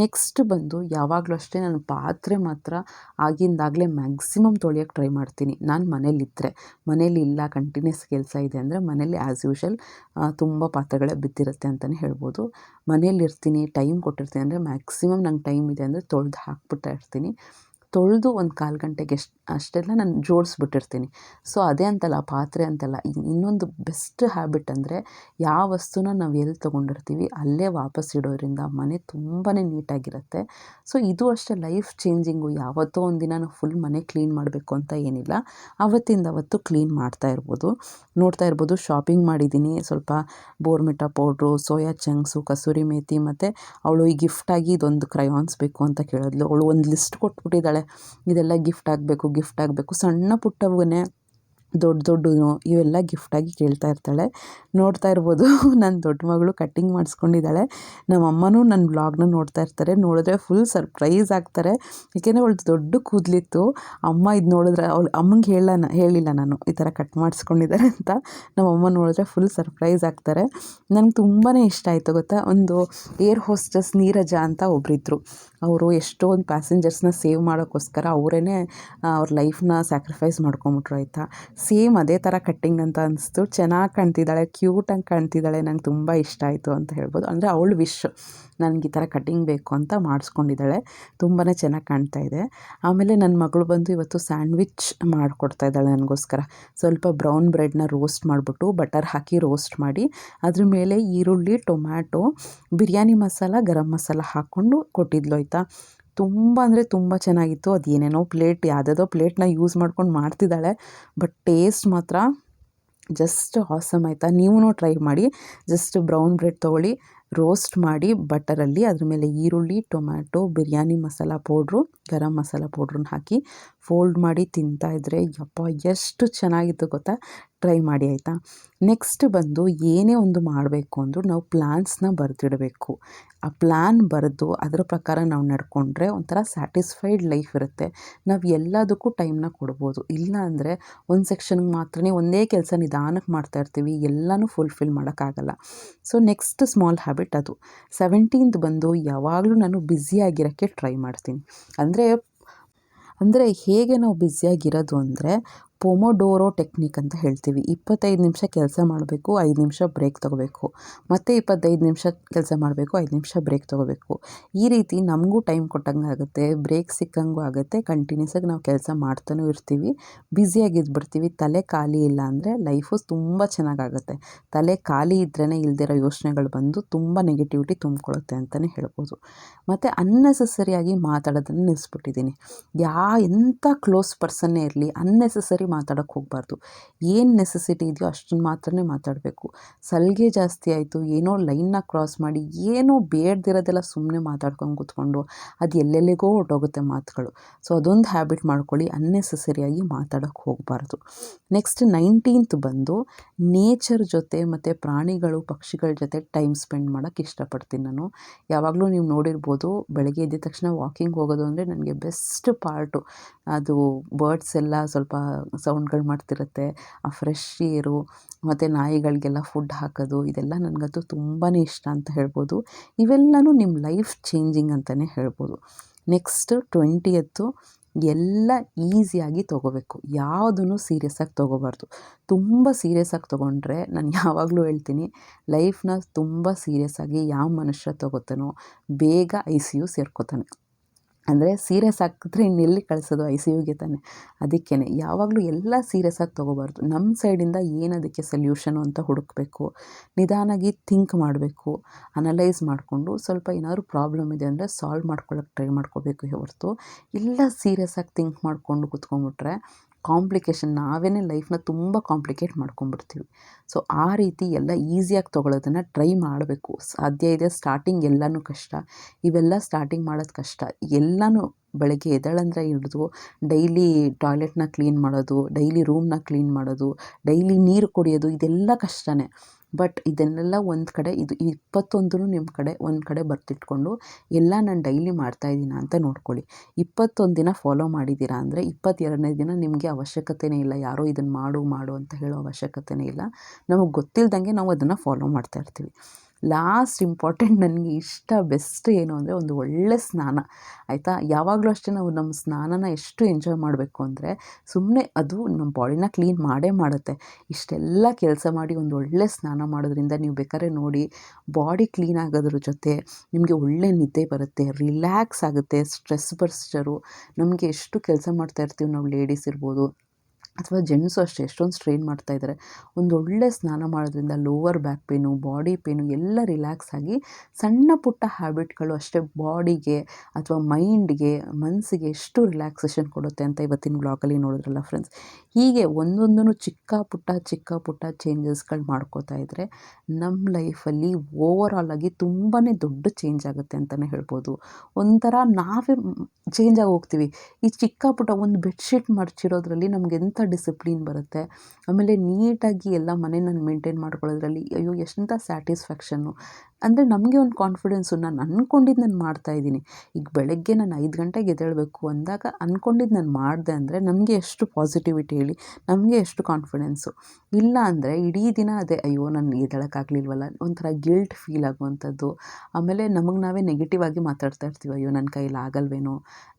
ನೆಕ್ಸ್ಟ್ ಬಂದು ಯಾವಾಗಲೂ ಅಷ್ಟೇ ನಾನು ಪಾತ್ರೆ ಮಾತ್ರ ಆಗಿಂದಾಗಲೇ ಮ್ಯಾಕ್ಸಿಮಮ್ ತೊಳೆಯೋಕ್ಕೆ ಟ್ರೈ ಮಾಡ್ತೀನಿ. ನಾನು ಮನೇಲಿದ್ದರೆ ಮನೇಲಿ ಇಲ್ಲ ಕಂಟಿನ್ಯೂಸ್ ಕೆಲಸ ಇದೆ ಅಂದರೆ ಮನೇಲಿ ಆ್ಯಸ್ ಯೂಶಲ್ ತುಂಬ ಪಾತ್ರೆಗಳೇ ಬಿದ್ದಿರುತ್ತೆ ಅಂತಲೇ ಹೇಳ್ಬೋದು. ಮನೇಲಿರ್ತೀನಿ ಟೈಮ್ ಕೊಟ್ಟಿರ್ತೀನಿ ಅಂದರೆ ಮ್ಯಾಕ್ಸಿಮಮ್ ನಂಗೆ ಟೈಮ್ ಇದೆ ಅಂದರೆ ತೊಳೆದು ಹಾಕ್ಬಿಡ್ತಾ ಇರ್ತೀನಿ. ತೊಳೆದು ಒಂದು ಕಾಲು ಗಂಟೆಗೆ ಎಷ್ಟು ಅಷ್ಟೆಲ್ಲ ನಾನು ಜೋಡಿಸ್ಬಿಟ್ಟಿರ್ತೀನಿ. ಸೊ ಅದೇ ಅಂತಲ್ಲ, ಪಾತ್ರೆ ಅಂತಲ್ಲ, ಇನ್- ಇನ್ನೊಂದು ಬೆಸ್ಟ್ ಹ್ಯಾಬಿಟ್ ಅಂದರೆ ಯಾವ ವಸ್ತುನ ನಾವು ಎಲ್ಲಿ ತೊಗೊಂಡಿರ್ತೀವಿ, ಅಲ್ಲೇ ವಾಪಸ್ ಇಡೋದ್ರಿಂದ ಮನೆ ತುಂಬಾ ನೀಟಾಗಿರುತ್ತೆ. ಸೊ ಇದು ಅಷ್ಟೇ ಲೈಫ್ ಚೇಂಜಿಂಗು ಯಾವತ್ತೋ ಒಂದಿನ ನಾವು ಫುಲ್ ಮನೆ ಕ್ಲೀನ್ ಮಾಡಬೇಕು ಅಂತ ಏನಿಲ್ಲ. ಅವತ್ತಿಂದ ಅವತ್ತು ಕ್ಲೀನ್ ಮಾಡ್ತಾ ಇರ್ಬೋದು. ನೋಡ್ತಾ ಇರ್ಬೋದು ಶಾಪಿಂಗ್ ಮಾಡಿದ್ದೀನಿ ಸ್ವಲ್ಪ ಬೋರ್ಮಿಟಾ ಪೌಡ್ರು ಸೋಯಾ ಚಂಕ್ಸು ಕಸೂರಿ ಮೇಥಿ ಮತ್ತು ಅವಳು ಈ ಗಿಫ್ಟಾಗಿ ಇದೊಂದು ಕ್ರಯಾನ್ಸ್ ಬೇಕು ಅಂತ ಕೇಳಿದ್ಲು. ಅವಳು ಒಂದು ಲಿಸ್ಟ್ ಕೊಟ್ಬಿಟ್ಟಿದ್ದಾಳೆ ಇದೆಲ್ಲ ಗಿಫ್ಟ್ ಆಗಬೇಕು ಗಿಫ್ಟ್ ಆಗಬೇಕು. ಸಣ್ಣ ಪುಟ್ಟವನ್ನೇ ದೊಡ್ಡ ದೊಡ್ಡದು ಇವೆಲ್ಲ ಗಿಫ್ಟಾಗಿ ಕೇಳ್ತಾ ಇರ್ತಾಳೆ. ನೋಡ್ತಾ ಇರ್ಬೋದು. ನನ್ನ ದೊಡ್ಡ ಮಗಳು ಕಟ್ಟಿಂಗ್ ಮಾಡಿಸ್ಕೊಂಡಿದ್ದಾಳೆ. ನಮ್ಮ ಅಮ್ಮನೂ ನನ್ನ ಬ್ಲಾಗ್ನ ನೋಡ್ತಾ ಇರ್ತಾರೆ. ನೋಡಿದ್ರೆ ಫುಲ್ ಸರ್ಪ್ರೈಸ್ ಆಗ್ತಾರೆ. ಏಕೆಂದರೆ ಅವಳು ದೊಡ್ಡ ಕೂದಲಿತ್ತು. ಅಮ್ಮ ಇದು ನೋಡಿದ್ರೆ ಅವಳು ಅಮ್ಮಂಗೆ ಹೇಳ ಹೇಳಿಲ್ಲ ನಾನು ಈ ಥರ ಕಟ್ ಮಾಡಿಸ್ಕೊಂಡಿದ್ದಾರೆ ಅಂತ. ನಮ್ಮ ಅಮ್ಮ ನೋಡಿದ್ರೆ ಫುಲ್ ಸರ್ಪ್ರೈಸ್ ಆಗ್ತಾರೆ. ನನಗೆ ತುಂಬಾ ಇಷ್ಟ ಆಯಿತು ಗೊತ್ತಾ? ಒಂದು ಏರ್ ಹೋಸ್ಟಸ್ ನೀರಜ ಅಂತ ಒಬ್ಬರಿದ್ದರು ಅವರು ಎಷ್ಟೊಂದು ಪ್ಯಾಸೆಂಜರ್ಸ್ನ ಸೇವ್ ಮಾಡೋಕ್ಕೋಸ್ಕರ ಅವರೇ ಅವ್ರ ಲೈಫ್ನ ಸ್ಯಾಕ್ರಿಫೈಸ್ ಮಾಡ್ಕೊಂಬಿಟ್ರು ಆಯಿತಾ? ಸೇಮ್ ಅದೇ ಥರ ಕಟ್ಟಿಂಗ್ ಅಂತ ಅನಿಸ್ತು. ಚೆನ್ನಾಗಿ ಕಾಣ್ತಿದ್ದಾಳೆ ಕ್ಯೂಟಾಗಿ ಕಾಣ್ತಿದ್ದಾಳೆ, ನಂಗೆ ತುಂಬ ಇಷ್ಟ ಆಯಿತು ಅಂತ ಹೇಳ್ಬೋದು. ಅಂದರೆ ಅವಳು ವಿಶ್ ನನಗೆ ಈ ಥರ ಕಟ್ಟಿಂಗ್ ಬೇಕು ಅಂತ ಮಾಡಿಸ್ಕೊಂಡಿದ್ದಾಳೆ. ತುಂಬಾ ಚೆನ್ನಾಗಿ ಕಾಣ್ತಾ ಇದೆ. ಆಮೇಲೆ ನನ್ನ ಮಗಳು ಬಂದು ಇವತ್ತು ಸ್ಯಾಂಡ್ವಿಚ್ ಮಾಡಿಕೊಡ್ತಾ ಇದ್ದಾಳೆ ನನಗೋಸ್ಕರ. ಸ್ವಲ್ಪ ಬ್ರೌನ್ ಬ್ರೆಡ್ನ ರೋಸ್ಟ್ ಮಾಡಿಬಿಟ್ಟು ಬಟರ್ ಹಾಕಿ ರೋಸ್ಟ್ ಮಾಡಿ, ಅದ್ರ ಮೇಲೆ ಈರುಳ್ಳಿ, ಟೊಮ್ಯಾಟೊ, ಬಿರಿಯಾನಿ ಮಸಾಲ, ಗರಂ ಮಸಾಲ ಹಾಕ್ಕೊಂಡು ಕೊಟ್ಟಿದ್ಲು, ಆಯಿತಾ? ತುಂಬ ಅಂದರೆ ತುಂಬ ಚೆನ್ನಾಗಿತ್ತು. ಅದು ಏನೇನೋ ಪ್ಲೇಟ್ ಯಾವುದೋ ಪ್ಲೇಟ್ನ ಯೂಸ್ ಮಾಡ್ಕೊಂಡು ಮಾಡ್ತಿದ್ದಾಳೆ. ಬಟ್ ಟೇಸ್ಟ್ ಮಾತ್ರ ಜಸ್ಟ್ ಹಾಸಮ್ ಆಯಿತಾ? ನೀವು ಟ್ರೈ ಮಾಡಿ. ಜಸ್ಟ್ ಬ್ರೌನ್ ಬ್ರೆಡ್ ತೊಗೊಳ್ಳಿ. ರೋಸ್ಟ್ ಮಾಡಿ ಬಟರಲ್ಲಿ ಅದ್ರ ಮೇಲೆ ಈರುಳ್ಳಿ ಟೊಮ್ಯಾಟೊ ಬಿರಿಯಾನಿ ಮಸಾಲ ಪೌಡ್ರು ಗರಂ ಮಸಾಲ ಪೌಡ್ರನ್ನ ಹಾಕಿ ಫೋಲ್ಡ್ ಮಾಡಿ ತಿಂತಾಯಿದ್ರೆ ಯಪ್ಪ, ಎಷ್ಟು ಚೆನ್ನಾಗಿತ್ತು ಗೊತ್ತಾ? ಟ್ರೈ ಮಾಡಿ, ಆಯಿತಾ? ನೆಕ್ಸ್ಟ್ ಬಂದು ಏನೇ ಒಂದು ಮಾಡಬೇಕು ಅಂದರೂ ನಾವು ಪ್ಲ್ಯಾನ್ಸ್ನ ಬರೆದಿಡಬೇಕು. ಆ ಪ್ಲ್ಯಾನ್ ಬರೆದು ಅದರ ಪ್ರಕಾರ ನಾವು ನಡ್ಕೊಂಡ್ರೆ ಒಂಥರ ಸ್ಯಾಟಿಸ್ಫೈಡ್ ಲೈಫ್ ಇರುತ್ತೆ. ನಾವು ಎಲ್ಲದಕ್ಕೂ ಟೈಮ್ನ ಕೊಡ್ಬೋದು. ಇಲ್ಲ ಅಂದರೆ ಒಂದು ಸೆಕ್ಷನ್ಗೆ ಮಾತ್ರನೇ ಒಂದೇ ಕೆಲಸ ನಿಧಾನಕ್ಕೆ ಮಾಡ್ತಾ ಇರ್ತೀವಿ, ಎಲ್ಲನೂ ಫುಲ್ಫಿಲ್ ಮಾಡೋಕ್ಕಾಗಲ್ಲ. ಸೊ, ನೆಕ್ಸ್ಟ್ ಸ್ಮಾಲ್ ಹ್ಯಾಬಿಟ್ ಅದು. ಸೆವೆಂಟೀನ್ತ್ ಬಂದು ಯಾವಾಗಲೂ ನಾನು ಬ್ಯುಸಿಯಾಗಿರೋಕ್ಕೆ ಟ್ರೈ ಮಾಡ್ತೀನಿ. ಅಂದರೆ ಅಂದರೆ ಹೇಗೆ ನಾವು ಬ್ಯುಸಿಯಾಗಿರೋದು ಅಂದರೆ ಪೊಮೊಡೋರೋ ಟೆಕ್ನಿಕ್ ಅಂತ ಹೇಳ್ತೀವಿ. ಇಪ್ಪತ್ತೈದು ನಿಮಿಷ ಕೆಲಸ ಮಾಡಬೇಕು, ಐದು ನಿಮಿಷ ಬ್ರೇಕ್ ತೊಗೋಬೇಕು. ಮತ್ತು ಇಪ್ಪತ್ತೈದು ನಿಮಿಷ ಕೆಲಸ ಮಾಡಬೇಕು, ಐದು ನಿಮಿಷ ಬ್ರೇಕ್ ತೊಗೋಬೇಕು. ಈ ರೀತಿ ನಮಗೂ ಟೈಮ್ ಕೊಟ್ಟಂಗೆ ಆಗುತ್ತೆ, ಬ್ರೇಕ್ ಸಿಕ್ಕಂಗೂ ಆಗುತ್ತೆ. ಕಂಟಿನ್ಯೂಸ್ ಆಗಿ ನಾವು ಕೆಲಸ ಮಾಡ್ತಾನೂ ಇರ್ತೀವಿ. ಬ್ಯುಸಿಯಾಗಿದ್ಬಿಡ್ತೀವಿ ತಲೆ ಖಾಲಿ ಇಲ್ಲ ಅಂದರೆ ಲೈಫು ತುಂಬ ಚೆನ್ನಾಗಾಗುತ್ತೆ. ತಲೆ ಖಾಲಿ ಇದ್ರೇ ಇಲ್ದಿರೋ ಯೋಚನೆಗಳು ಬಂದು ತುಂಬ ನೆಗೆಟಿವಿಟಿ ತುಂಬಿಕೊಳ್ಳುತ್ತೆ ಅಂತಲೇ ಹೇಳ್ಬೋದು. ಮತ್ತು ಅನ್ನೆಸೆಸರಿಯಾಗಿ ಮಾತಾಡೋದನ್ನು ನಿಲ್ಲಿಸ್ಬಿಟ್ಟಿದ್ದೀನಿ ಯಾ ಎಂಥ ಕ್ಲೋಸ್ ಪರ್ಸನ್ನೇ ಇರಲಿ ಅನ್ನೆಸೆಸರಿ ಮಾತಾಡೋಕ್ಕೆ ಹೋಗಬಾರ್ದು. ಏನು ನೆಸೆಸಿಟಿ ಇದೆಯೋ ಅಷ್ಟನ್ನು ಮಾತ್ರನೇ ಮಾತಾಡಬೇಕು. ಸಲಿಗೆ ಜಾಸ್ತಿ ಆಯಿತು, ಏನೋ ಲೈನ್ನ ಕ್ರಾಸ್ ಮಾಡಿ, ಏನೋ ಬೇಡದಿರೋದೆಲ್ಲ ಸುಮ್ಮನೆ ಮಾತಾಡ್ಕೊಂಡು ಕೂತ್ಕೊಂಡು, ಅದು ಎಲ್ಲೆಲ್ಲಿಗೋ ಹೊರ್ಟೋಗುತ್ತೆ ಮಾತುಗಳು. ಸೊ ಅದೊಂದು ಹ್ಯಾಬಿಟ್ ಮಾಡ್ಕೊಳ್ಳಿ ಅನ್ನೆಸೆಸರಿಯಾಗಿ ಮಾತಾಡೋಕ್ಕೆ ಹೋಗಬಾರ್ದು. ನೆಕ್ಸ್ಟ್ ನೈನ್ಟೀನ್ತ್ ಬಂದು ನೇಚರ್ ಜೊತೆ ಮತ್ತು ಪ್ರಾಣಿಗಳು, ಪಕ್ಷಿಗಳ ಜೊತೆ ಟೈಮ್ ಸ್ಪೆಂಡ್ ಮಾಡೋಕ್ಕೆ ಇಷ್ಟಪಡ್ತೀನಿ ನಾನು. ಯಾವಾಗಲೂ ನೀವು ನೋಡಿರ್ಬೋದು, ಬೆಳಗ್ಗೆ ಎದ್ದ ತಕ್ಷಣ ವಾಕಿಂಗ್ ಹೋಗೋದು ಅಂದರೆ ನನಗೆ ಬೆಸ್ಟ್ ಪಾರ್ಟು ಅದು ಬರ್ಡ್ಸ್ ಎಲ್ಲ ಸ್ವಲ್ಪ ಸೌಂಡ್ಗಳು ಮಾಡ್ತಿರುತ್ತೆ. ಆ ಫ್ರೆಶ್ ಏರು ಮತ್ತು ನಾಯಿಗಳಿಗೆಲ್ಲ ಫುಡ್ ಹಾಕೋದು, ಇದೆಲ್ಲ ನನಗಂತೂ ತುಂಬಾ ಇಷ್ಟ ಅಂತ ಹೇಳ್ಬೋದು. ಇವೆಲ್ಲನೂ ನಿಮ್ಮ ಲೈಫ್ ಚೇಂಜಿಂಗ್ ಅಂತಲೇ ಹೇಳ್ಬೋದು. ನೆಕ್ಸ್ಟ್ ಟ್ವೆಂಟಿಯತ್ತು ಎಲ್ಲ ಈಸಿಯಾಗಿ ತೊಗೋಬೇಕು. ಯಾವುದನ್ನು ಸೀರಿಯಸ್ಸಾಗಿ ತೊಗೋಬಾರ್ದು. ತುಂಬ ಸೀರಿಯಸ್ಸಾಗಿ ತೊಗೊಂಡ್ರೆ ನಾನು ಯಾವಾಗಲೂ ಹೇಳ್ತೀನಿ ಲೈಫ್ನ ತುಂಬ ಸೀರಿಯಸ್ಸಾಗಿ ಯಾವ ಮನುಷ್ಯ ತೊಗೋತಾನೋ, ಬೇಗ ಐ ಸಿ ಯು ಸೇರ್ಕೋತಾನೆ. ಅಂದರೆ ಸೀರಿಯಸ್ ಆಗಿದ್ರೆ ಇನ್ನೆಲ್ಲಿ ಕಳಿಸೋದು ಐ ಸಿ ಯುಗೆ ತಾನೆ? ಅದಕ್ಕೇ ಯಾವಾಗಲೂ ಎಲ್ಲ ಸೀರಿಯಸ್ಸಾಗಿ ತೊಗೋಬಾರ್ದು. ನಮ್ಮ ಸೈಡಿಂದ ಏನು ಅದಕ್ಕೆ ಸೊಲ್ಯೂಷನು ಅಂತ ಹುಡುಕಬೇಕು? ನಿಧಾನಾಗಿ ಥಿಂಕ್ ಮಾಡಬೇಕು. ಅನಲೈಸ್ ಮಾಡಿಕೊಂಡು ಸ್ವಲ್ಪ ಏನಾದರೂ ಪ್ರಾಬ್ಲಮ್ ಇದೆ ಅಂದರೆ ಸಾಲ್ವ್ ಮಾಡ್ಕೊಳ್ಳೋಕೆ ಟ್ರೈ ಮಾಡ್ಕೋಬೇಕು ಹೊರತು. ಎಲ್ಲ ಸೀರಿಯಸ್ಸಾಗಿ ಥಿಂಕ್ ಮಾಡಿಕೊಂಡು ಕೂತ್ಕೊಂಡ್ಬಿಟ್ರೆ ಕಾಂಪ್ಲಿಕೇಶನ್ ನಾವೇ ಲೈಫ್ನ ತುಂಬ ಕಾಂಪ್ಲಿಕೇಟ್ ಮಾಡ್ಕೊಂಡ್ಬಿಡ್ತೀವಿ. ಸೊ, ಆ ರೀತಿ ಎಲ್ಲ ಈಸಿಯಾಗಿ ತೊಗೊಳೋದನ್ನು ಟ್ರೈ ಮಾಡಬೇಕು. ಸಾಧ್ಯ ಇದೆ ಸ್ಟಾರ್ಟಿಂಗ್ ಎಲ್ಲನೂ ಕಷ್ಟ. ಇವೆಲ್ಲ ಸ್ಟಾರ್ಟಿಂಗ್ ಮಾಡೋದು ಕಷ್ಟ. ಎಲ್ಲನೂ ಬೆಳಗ್ಗೆ ಎದ್ದೇಳಂದ್ರೆ ಹಿಡಿದು ಡೈಲಿ ಟಾಯ್ಲೆಟ್ನ ಕ್ಲೀನ್ ಮಾಡೋದು, ಡೈಲಿ ರೂಮ್ನ ಕ್ಲೀನ್ ಮಾಡೋದು, ಡೈಲಿ ನೀರು ಕುಡಿಯೋದು, ಇದೆಲ್ಲ ಕಷ್ಟನೇ. ಬಟ್ ಇದನ್ನೆಲ್ಲ ಒಂದು ಕಡೆ, ಇದು ಇಪ್ಪತ್ತೊಂದು ನಿಮ್ಮ ಕಡೆ, ಒಂದು ಕಡೆ ಬರ್ತಿಟ್ಕೊಂಡು ಎಲ್ಲ ನಾನು ಡೈಲಿ ಮಾಡ್ತಾಯಿದ್ದೀನ ಅಂತ ನೋಡ್ಕೊಳ್ಳಿ. ಇಪ್ಪತ್ತೊಂದು ದಿನ ಫಾಲೋ ಮಾಡಿದ್ದೀರಾ ಅಂದರೆ ಇಪ್ಪತ್ತೆರಡನೇ ದಿನ ನಿಮಗೆ ಅವಶ್ಯಕತೆಯೇ ಇಲ್ಲ. ಯಾರೋ ಇದನ್ನು ಮಾಡು ಮಾಡು ಅಂತ ಹೇಳೋ ಅವಶ್ಯಕತೆಯೇ ಇಲ್ಲ. ನಮಗೆ ಗೊತ್ತಿಲ್ದಂಗೆ ನಾವು ಅದನ್ನು ಫಾಲೋ ಮಾಡ್ತಾ ಇರ್ತೀವಿ. ಲಾಸ್ಟ್ ಇಂಪಾರ್ಟೆಂಟ್ ನನಗೆ ಇಷ್ಟ ಬೆಸ್ಟ್ ಏನು ಅಂದರೆ ಒಂದು ಒಳ್ಳೆ ಸ್ನಾನ. ಆಯಿತಾ? ಯಾವಾಗಲೂ ಅಷ್ಟೇ ನಾವು ನಮ್ಮ ಸ್ನಾನನ ಎಷ್ಟು ಎಂಜಾಯ್ ಮಾಡಬೇಕು ಅಂದರೆ ಸುಮ್ಮನೆ ಅದು ನಮ್ಮ ಬಾಡಿನ ಕ್ಲೀನ್ ಮಾಡೇ ಮಾಡುತ್ತೆ. ಇಷ್ಟೆಲ್ಲ ಕೆಲಸ ಮಾಡಿ ಒಂದು ಒಳ್ಳೆ ಸ್ನಾನ ಮಾಡೋದ್ರಿಂದ ನೀವು ಬೇಕಾದ್ರೆ ನೋಡಿ ಬಾಡಿ ಕ್ಲೀನ್ ಆಗೋದ್ರ ಜೊತೆ ನಿಮಗೆ ಒಳ್ಳೆ ನಿದ್ದೆ ಬರುತ್ತೆ ರಿಲ್ಯಾಕ್ಸ್ ಆಗುತ್ತೆ ಸ್ಟ್ರೆಸ್ ಬರ್ಸ್ಟರು ನಮಗೆ ಎಷ್ಟು ಕೆಲಸ ಮಾಡ್ತಾ ಇರ್ತೀವಿ ನಾವು ಲೇಡೀಸ್ ಇರ್ಬೋದು. ಅಥವಾ ಜೆಂಟ್ಸು ಅಷ್ಟೇ, ಎಷ್ಟೊಂದು ಸ್ಟ್ರೈನ್ ಮಾಡ್ತಾ ಇದ್ದಾರೆ. ಒಂದು ಒಳ್ಳೆ ಸ್ನಾನ ಮಾಡೋದ್ರಿಂದ lower back pain, body pain ಎಲ್ಲ ರಿಲ್ಯಾಕ್ಸ್ ಆಗಿ ಸಣ್ಣ ಪುಟ್ಟ ಹ್ಯಾಬಿಟ್ಗಳು ಅಷ್ಟೇ ಬಾಡಿಗೆ ಅಥವಾ ಮೈಂಡ್ಗೆ ಮನಸ್ಸಿಗೆ ಎಷ್ಟು ರಿಲ್ಯಾಕ್ಸೇಷನ್ ಕೊಡುತ್ತೆ ಅಂತ ಇವತ್ತಿನ ಬ್ಲಾಗಲ್ಲಿ ನೋಡಿದ್ರಲ್ಲ ಫ್ರೆಂಡ್ಸ್. ಹೀಗೆ ಒಂದೊಂದೂ ಚಿಕ್ಕ ಪುಟ್ಟ ಚಿಕ್ಕ ಪುಟ್ಟ ಚೇಂಜಸ್ಗಳು ಮಾಡ್ಕೋತಾ ಇದ್ದರೆ ನಮ್ಮ ಲೈಫಲ್ಲಿ ಓವರ್ ಆಲ್ ಆಗಿ ತುಂಬಾ ದೊಡ್ಡ ಚೇಂಜ್ ಆಗುತ್ತೆ ಅಂತಲೇ ಹೇಳ್ಬೋದು. ಒಂಥರ ನಾವೇ ಚೇಂಜ್ ಆಗಿ ಹೋಗ್ತೀವಿ. ಈ ಚಿಕ್ಕ ಪುಟ್ಟ ಒಂದು ಬೆಡ್ಶೀಟ್ ಮಡಚಿರೋದ್ರಲ್ಲಿ ನಮ್ಗೆ ಎಂಥ ಡಿಸಿಪ್ಲಿನ್ ಬರುತ್ತೆ. ಆಮೇಲೆ ನೀಟಾಗಿ ಎಲ್ಲ ಮನೆನ ಮೇಂಟೈನ್ ಮಾಡ್ಕೊಳ್ಳೋದ್ರಲ್ಲಿ, ಅಯ್ಯೋ ಎಷ್ಟಂಥ ಸ್ಯಾಟಿಸ್ಫ್ಯಾಕ್ಷನ್ನು ಅಂದರೆ ನಮಗೆ ಒಂದು ಕಾನ್ಫಿಡೆನ್ಸು ನಾನು ಅಂದ್ಕೊಂಡಿದ್ದು ನಾನು ಮಾಡ್ತಾ ಇದ್ದೀನಿ. ಈಗ ಬೆಳಗ್ಗೆ ನಾನು ಐದು ಗಂಟೆಗೆ ಎದ್ದೇಳಬೇಕು ಅಂದಾಗ ಅಂದ್ಕೊಂಡಿದ್ದು ನಾನು ಮಾಡಿದೆ ಅಂದರೆ ನಮಗೆ ಎಷ್ಟು ಪಾಸಿಟಿವಿಟಿ ಹೇಳಿ, ನಮಗೆ ಎಷ್ಟು ಕಾನ್ಫಿಡೆನ್ಸು ಇಲ್ಲ ಅಂದರೆ ಇಡೀ ದಿನ ಅದೇ, ಅಯ್ಯೋ, ನಾನು ಎದ್ದೇಳೋಕ್ಕಾಗಲಿಲ್ವಲ್ಲ ಒಂಥರ ಗಿಲ್ಟ್ ಫೀಲ್ ಆಗುವಂಥದ್ದು. ಆಮೇಲೆ ನಮಗೆ ನಾವೇ ನೆಗೆಟಿವ್ ಆಗಿ ಮಾತಾಡ್ತಾ ಇರ್ತೀವಿ, ಅಯ್ಯೋ ನನ್ನ ಕೈಲಿ ಆಗಲ್ವೇನೋ,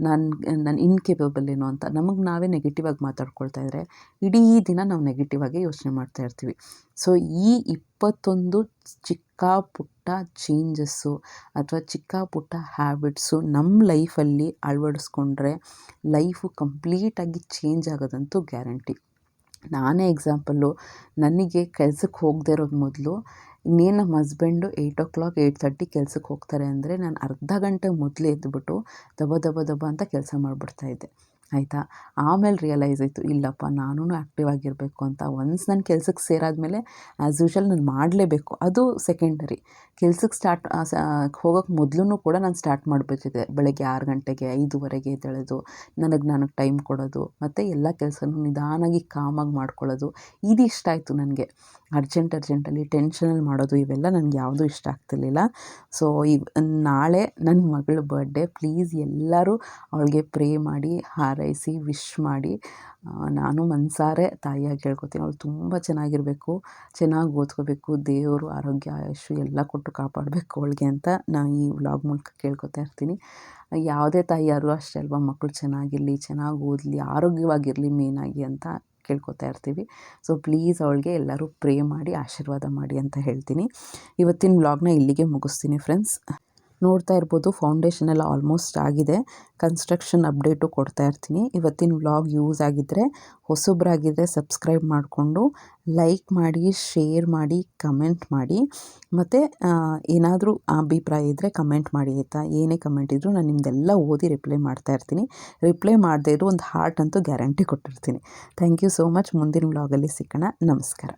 ನಾನು ನಾನು ಇನ್ಕೇಪಬಲ್ ಏನೋ ಅಂತ. ನಮಗೆ ನಾವೇ ನೆಗೆಟಿವ್ ಆಗಿ ಮಾತಾಡ್ಕೊಳ್ತಾ ಇದ್ದರೆ ಇಡೀ ದಿನ ನಾವು ನೆಗೆಟಿವ್ ಆಗಿ ಯೋಚನೆ ಮಾಡ್ತಾ ಇರ್ತೀವಿ. ಸೊ ಈ ಇಪ್ಪತ್ತೊಂದು ಚಿಕ್ಕ ಪುಟ್ಟ ಚೇಂಜಸ್ಸು ಅಥವಾ ಚಿಕ್ಕ ಪುಟ್ಟ ಹ್ಯಾಬಿಟ್ಸು ನಮ್ಮ ಲೈಫಲ್ಲಿ ಅಳವಡಿಸ್ಕೊಂಡ್ರೆ ಲೈಫು ಕಂಪ್ಲೀಟಾಗಿ ಚೇಂಜ್ ಆಗೋದಂತೂ ಗ್ಯಾರಂಟಿ ನಾನೇ ಎಕ್ಸಾಂಪಲ್ಲು ನನಗೆ ಕೆಲ್ಸಕ್ಕೆ ಹೋಗದೇ ಇರೋದು ಮೊದಲು, ಇನ್ನೇನು ನಮ್ಮ husband eight o'clock eight thirty ಕೆಲ್ಸಕ್ಕೆ ಹೋಗ್ತಾರೆ ಅಂದರೆ ನಾನು ಅರ್ಧ ಗಂಟೆ ಮೊದಲೇ ಎದ್ದುಬಿಟ್ಟು ದಬ ದಬ ದಬ ಅಂತ ಕೆಲಸ ಮಾಡಿಬಿಡ್ತಾಯಿದ್ದೆ ಆಯಿತಾ? ಆಮೇಲೆ ರಿಯಲೈಸ್ ಆಯಿತು, ಇಲ್ಲಪ್ಪ, ನಾನೂ ಆ್ಯಕ್ಟಿವ್ ಆಗಿರಬೇಕು ಅಂತ. ಒನ್ಸ್ ನಾನು ಕೆಲ್ಸಕ್ಕೆ ಸೇರಾದಮೇಲೆ ಆ್ಯಸ್ ಯೂಶ್ವಲ್ ನಾನು ಮಾಡಲೇಬೇಕು. ಅದು ಸೆಕೆಂಡರಿ ಕೆಲ್ಸಕ್ಕೆ ಸ್ಟಾರ್ಟ್ ಹೋಗೋಕ್ಕೆ ಮೊದಲು ಕೂಡ ನಾನು ಸ್ಟಾರ್ಟ್ ಮಾಡಬೇಕಿದೆ. ಬೆಳಗ್ಗೆ ಆರು ಗಂಟೆಗೆ, ಐದುವರೆಗೆ ಎದ್ದೇಳೋದು, ನನಗೆ ನನಗೆ ಟೈಮ್ ಕೊಡೋದು, ಮತ್ತು ಎಲ್ಲ ಕೆಲಸನೂ ನಿಧಾನಾಗಿ ಕಾಮಾಗಿ ಮಾಡ್ಕೊಳ್ಳೋದು. ಇದು ಇಷ್ಟ ಆಯಿತು ನನಗೆ. ಅರ್ಜೆಂಟ್ ಅರ್ಜೆಂಟಲ್ಲಿ ಟೆನ್ಷನಲ್ಲಿ ಮಾಡೋದು, ಇವೆಲ್ಲ ನನಗೆ ಯಾವುದೂ ಇಷ್ಟ ಆಗ್ತಿರ್ಲಿಲ್ಲ. ಸೊ ಈ ನಾಳೆ ನನ್ನ ಮಗಳ ಬರ್ಡೇ ಪ್ಲೀಸ್ ಎಲ್ಲರೂ ಅವಳಿಗೆ ಪ್ರೇ ಮಾಡಿ ಹಾರೈಸಿ ವಿಶ್ ಮಾಡಿ. ನಾನು ಮನಸಾರೆ, ತಾಯಿಯಾಗಿ ಹೇಳ್ಕೊತೀನಿ ಅವಳು ತುಂಬ ಚೆನ್ನಾಗಿರಬೇಕು. ಚೆನ್ನಾಗಿ ಓದ್ಕೋಬೇಕು. ದೇವರು, ಆರೋಗ್ಯ ಆಯುಷು ಎಲ್ಲ ಕೊಟ್ಟು ಕಾಪಾಡಬೇಕು ಅವಳಿಗೆ ಅಂತ ನಾನು ಈ ವ್ಲಾಗ್ ಮೂಲಕ ಕೇಳ್ಕೊತಾ ಇರ್ತೀನಿ. ಯಾವುದೇ ತಾಯಿಯಾರು ಅಷ್ಟೇ ಅಲ್ವಾ ಮಕ್ಕಳು ಚೆನ್ನಾಗಿರಲಿ, ಚೆನ್ನಾಗಿ ಓದಲಿ, ಆರೋಗ್ಯವಾಗಿರಲಿ ಮೇನಾಗಿ ಅಂತ ಕೇಳ್ಕೊತಾ ಇರ್ತೀವಿ. ಸೊ ಪ್ಲೀಸ್ ಅವಳಿಗೆ ಎಲ್ಲರೂ ಪ್ರೇ ಮಾಡಿ, ಆಶೀರ್ವಾದ ಮಾಡಿ ಅಂತ ಹೇಳ್ತೀನಿ. ಇವತ್ತಿನ ವ್ಲಾಗ್ನ ಇಲ್ಲಿಗೆ ಮುಗಿಸ್ತೀನಿ ಫ್ರೆಂಡ್ಸ್ ನೋಡ್ತಾ ಇರ್ಬೋದು ಫೌಂಡೇಶನ್ ಎಲ್ಲ ಆಲ್ಮೋಸ್ಟ್ ಆಗಿದೆ. ಕನ್ಸ್ಟ್ರಕ್ಷನ್ ಅಪ್ಡೇಟು ಕೊಡ್ತಾ ಇರ್ತೀನಿ. ಇವತ್ತಿನ ವ್ಲಾಗ್ ಯೂಸ್ ಆಗಿದ್ದರೆ ಹೊಸಬ್ರಾಗಿದ್ದರೆ ಸಬ್ಸ್ಕ್ರೈಬ್ ಮಾಡಿಕೊಂಡು ಲೈಕ್ ಮಾಡಿ ಶೇರ್ ಮಾಡಿ ಕಮೆಂಟ್ ಮಾಡಿ. ಮತ್ತು ಏನಾದರೂ ಅಭಿಪ್ರಾಯ ಇದ್ದರೆ ಕಮೆಂಟ್ ಮಾಡಿ ಆಯಿತಾ? ಏನೇ ಕಮೆಂಟ್ ಇದ್ದರೂ ನಾನು ನಿಮ್ದೆಲ್ಲ ಓದಿ ರಿಪ್ಲೈ ಮಾಡ್ತಾ ಇರ್ತೀನಿ. ರಿಪ್ಲೈ ಮಾಡದೇ ಇದ್ದರೂ ಒಂದು ಹಾರ್ಟ್ ಅಂತೂ ಗ್ಯಾರಂಟಿ ಕೊಟ್ಟಿರ್ತೀನಿ. ಥ್ಯಾಂಕ್ ಯು ಸೋ ಮಚ್ ಮುಂದಿನ ವ್ಲಾಗಲ್ಲಿ ಸಿಕ್ಕೋಣ ನಮಸ್ಕಾರ.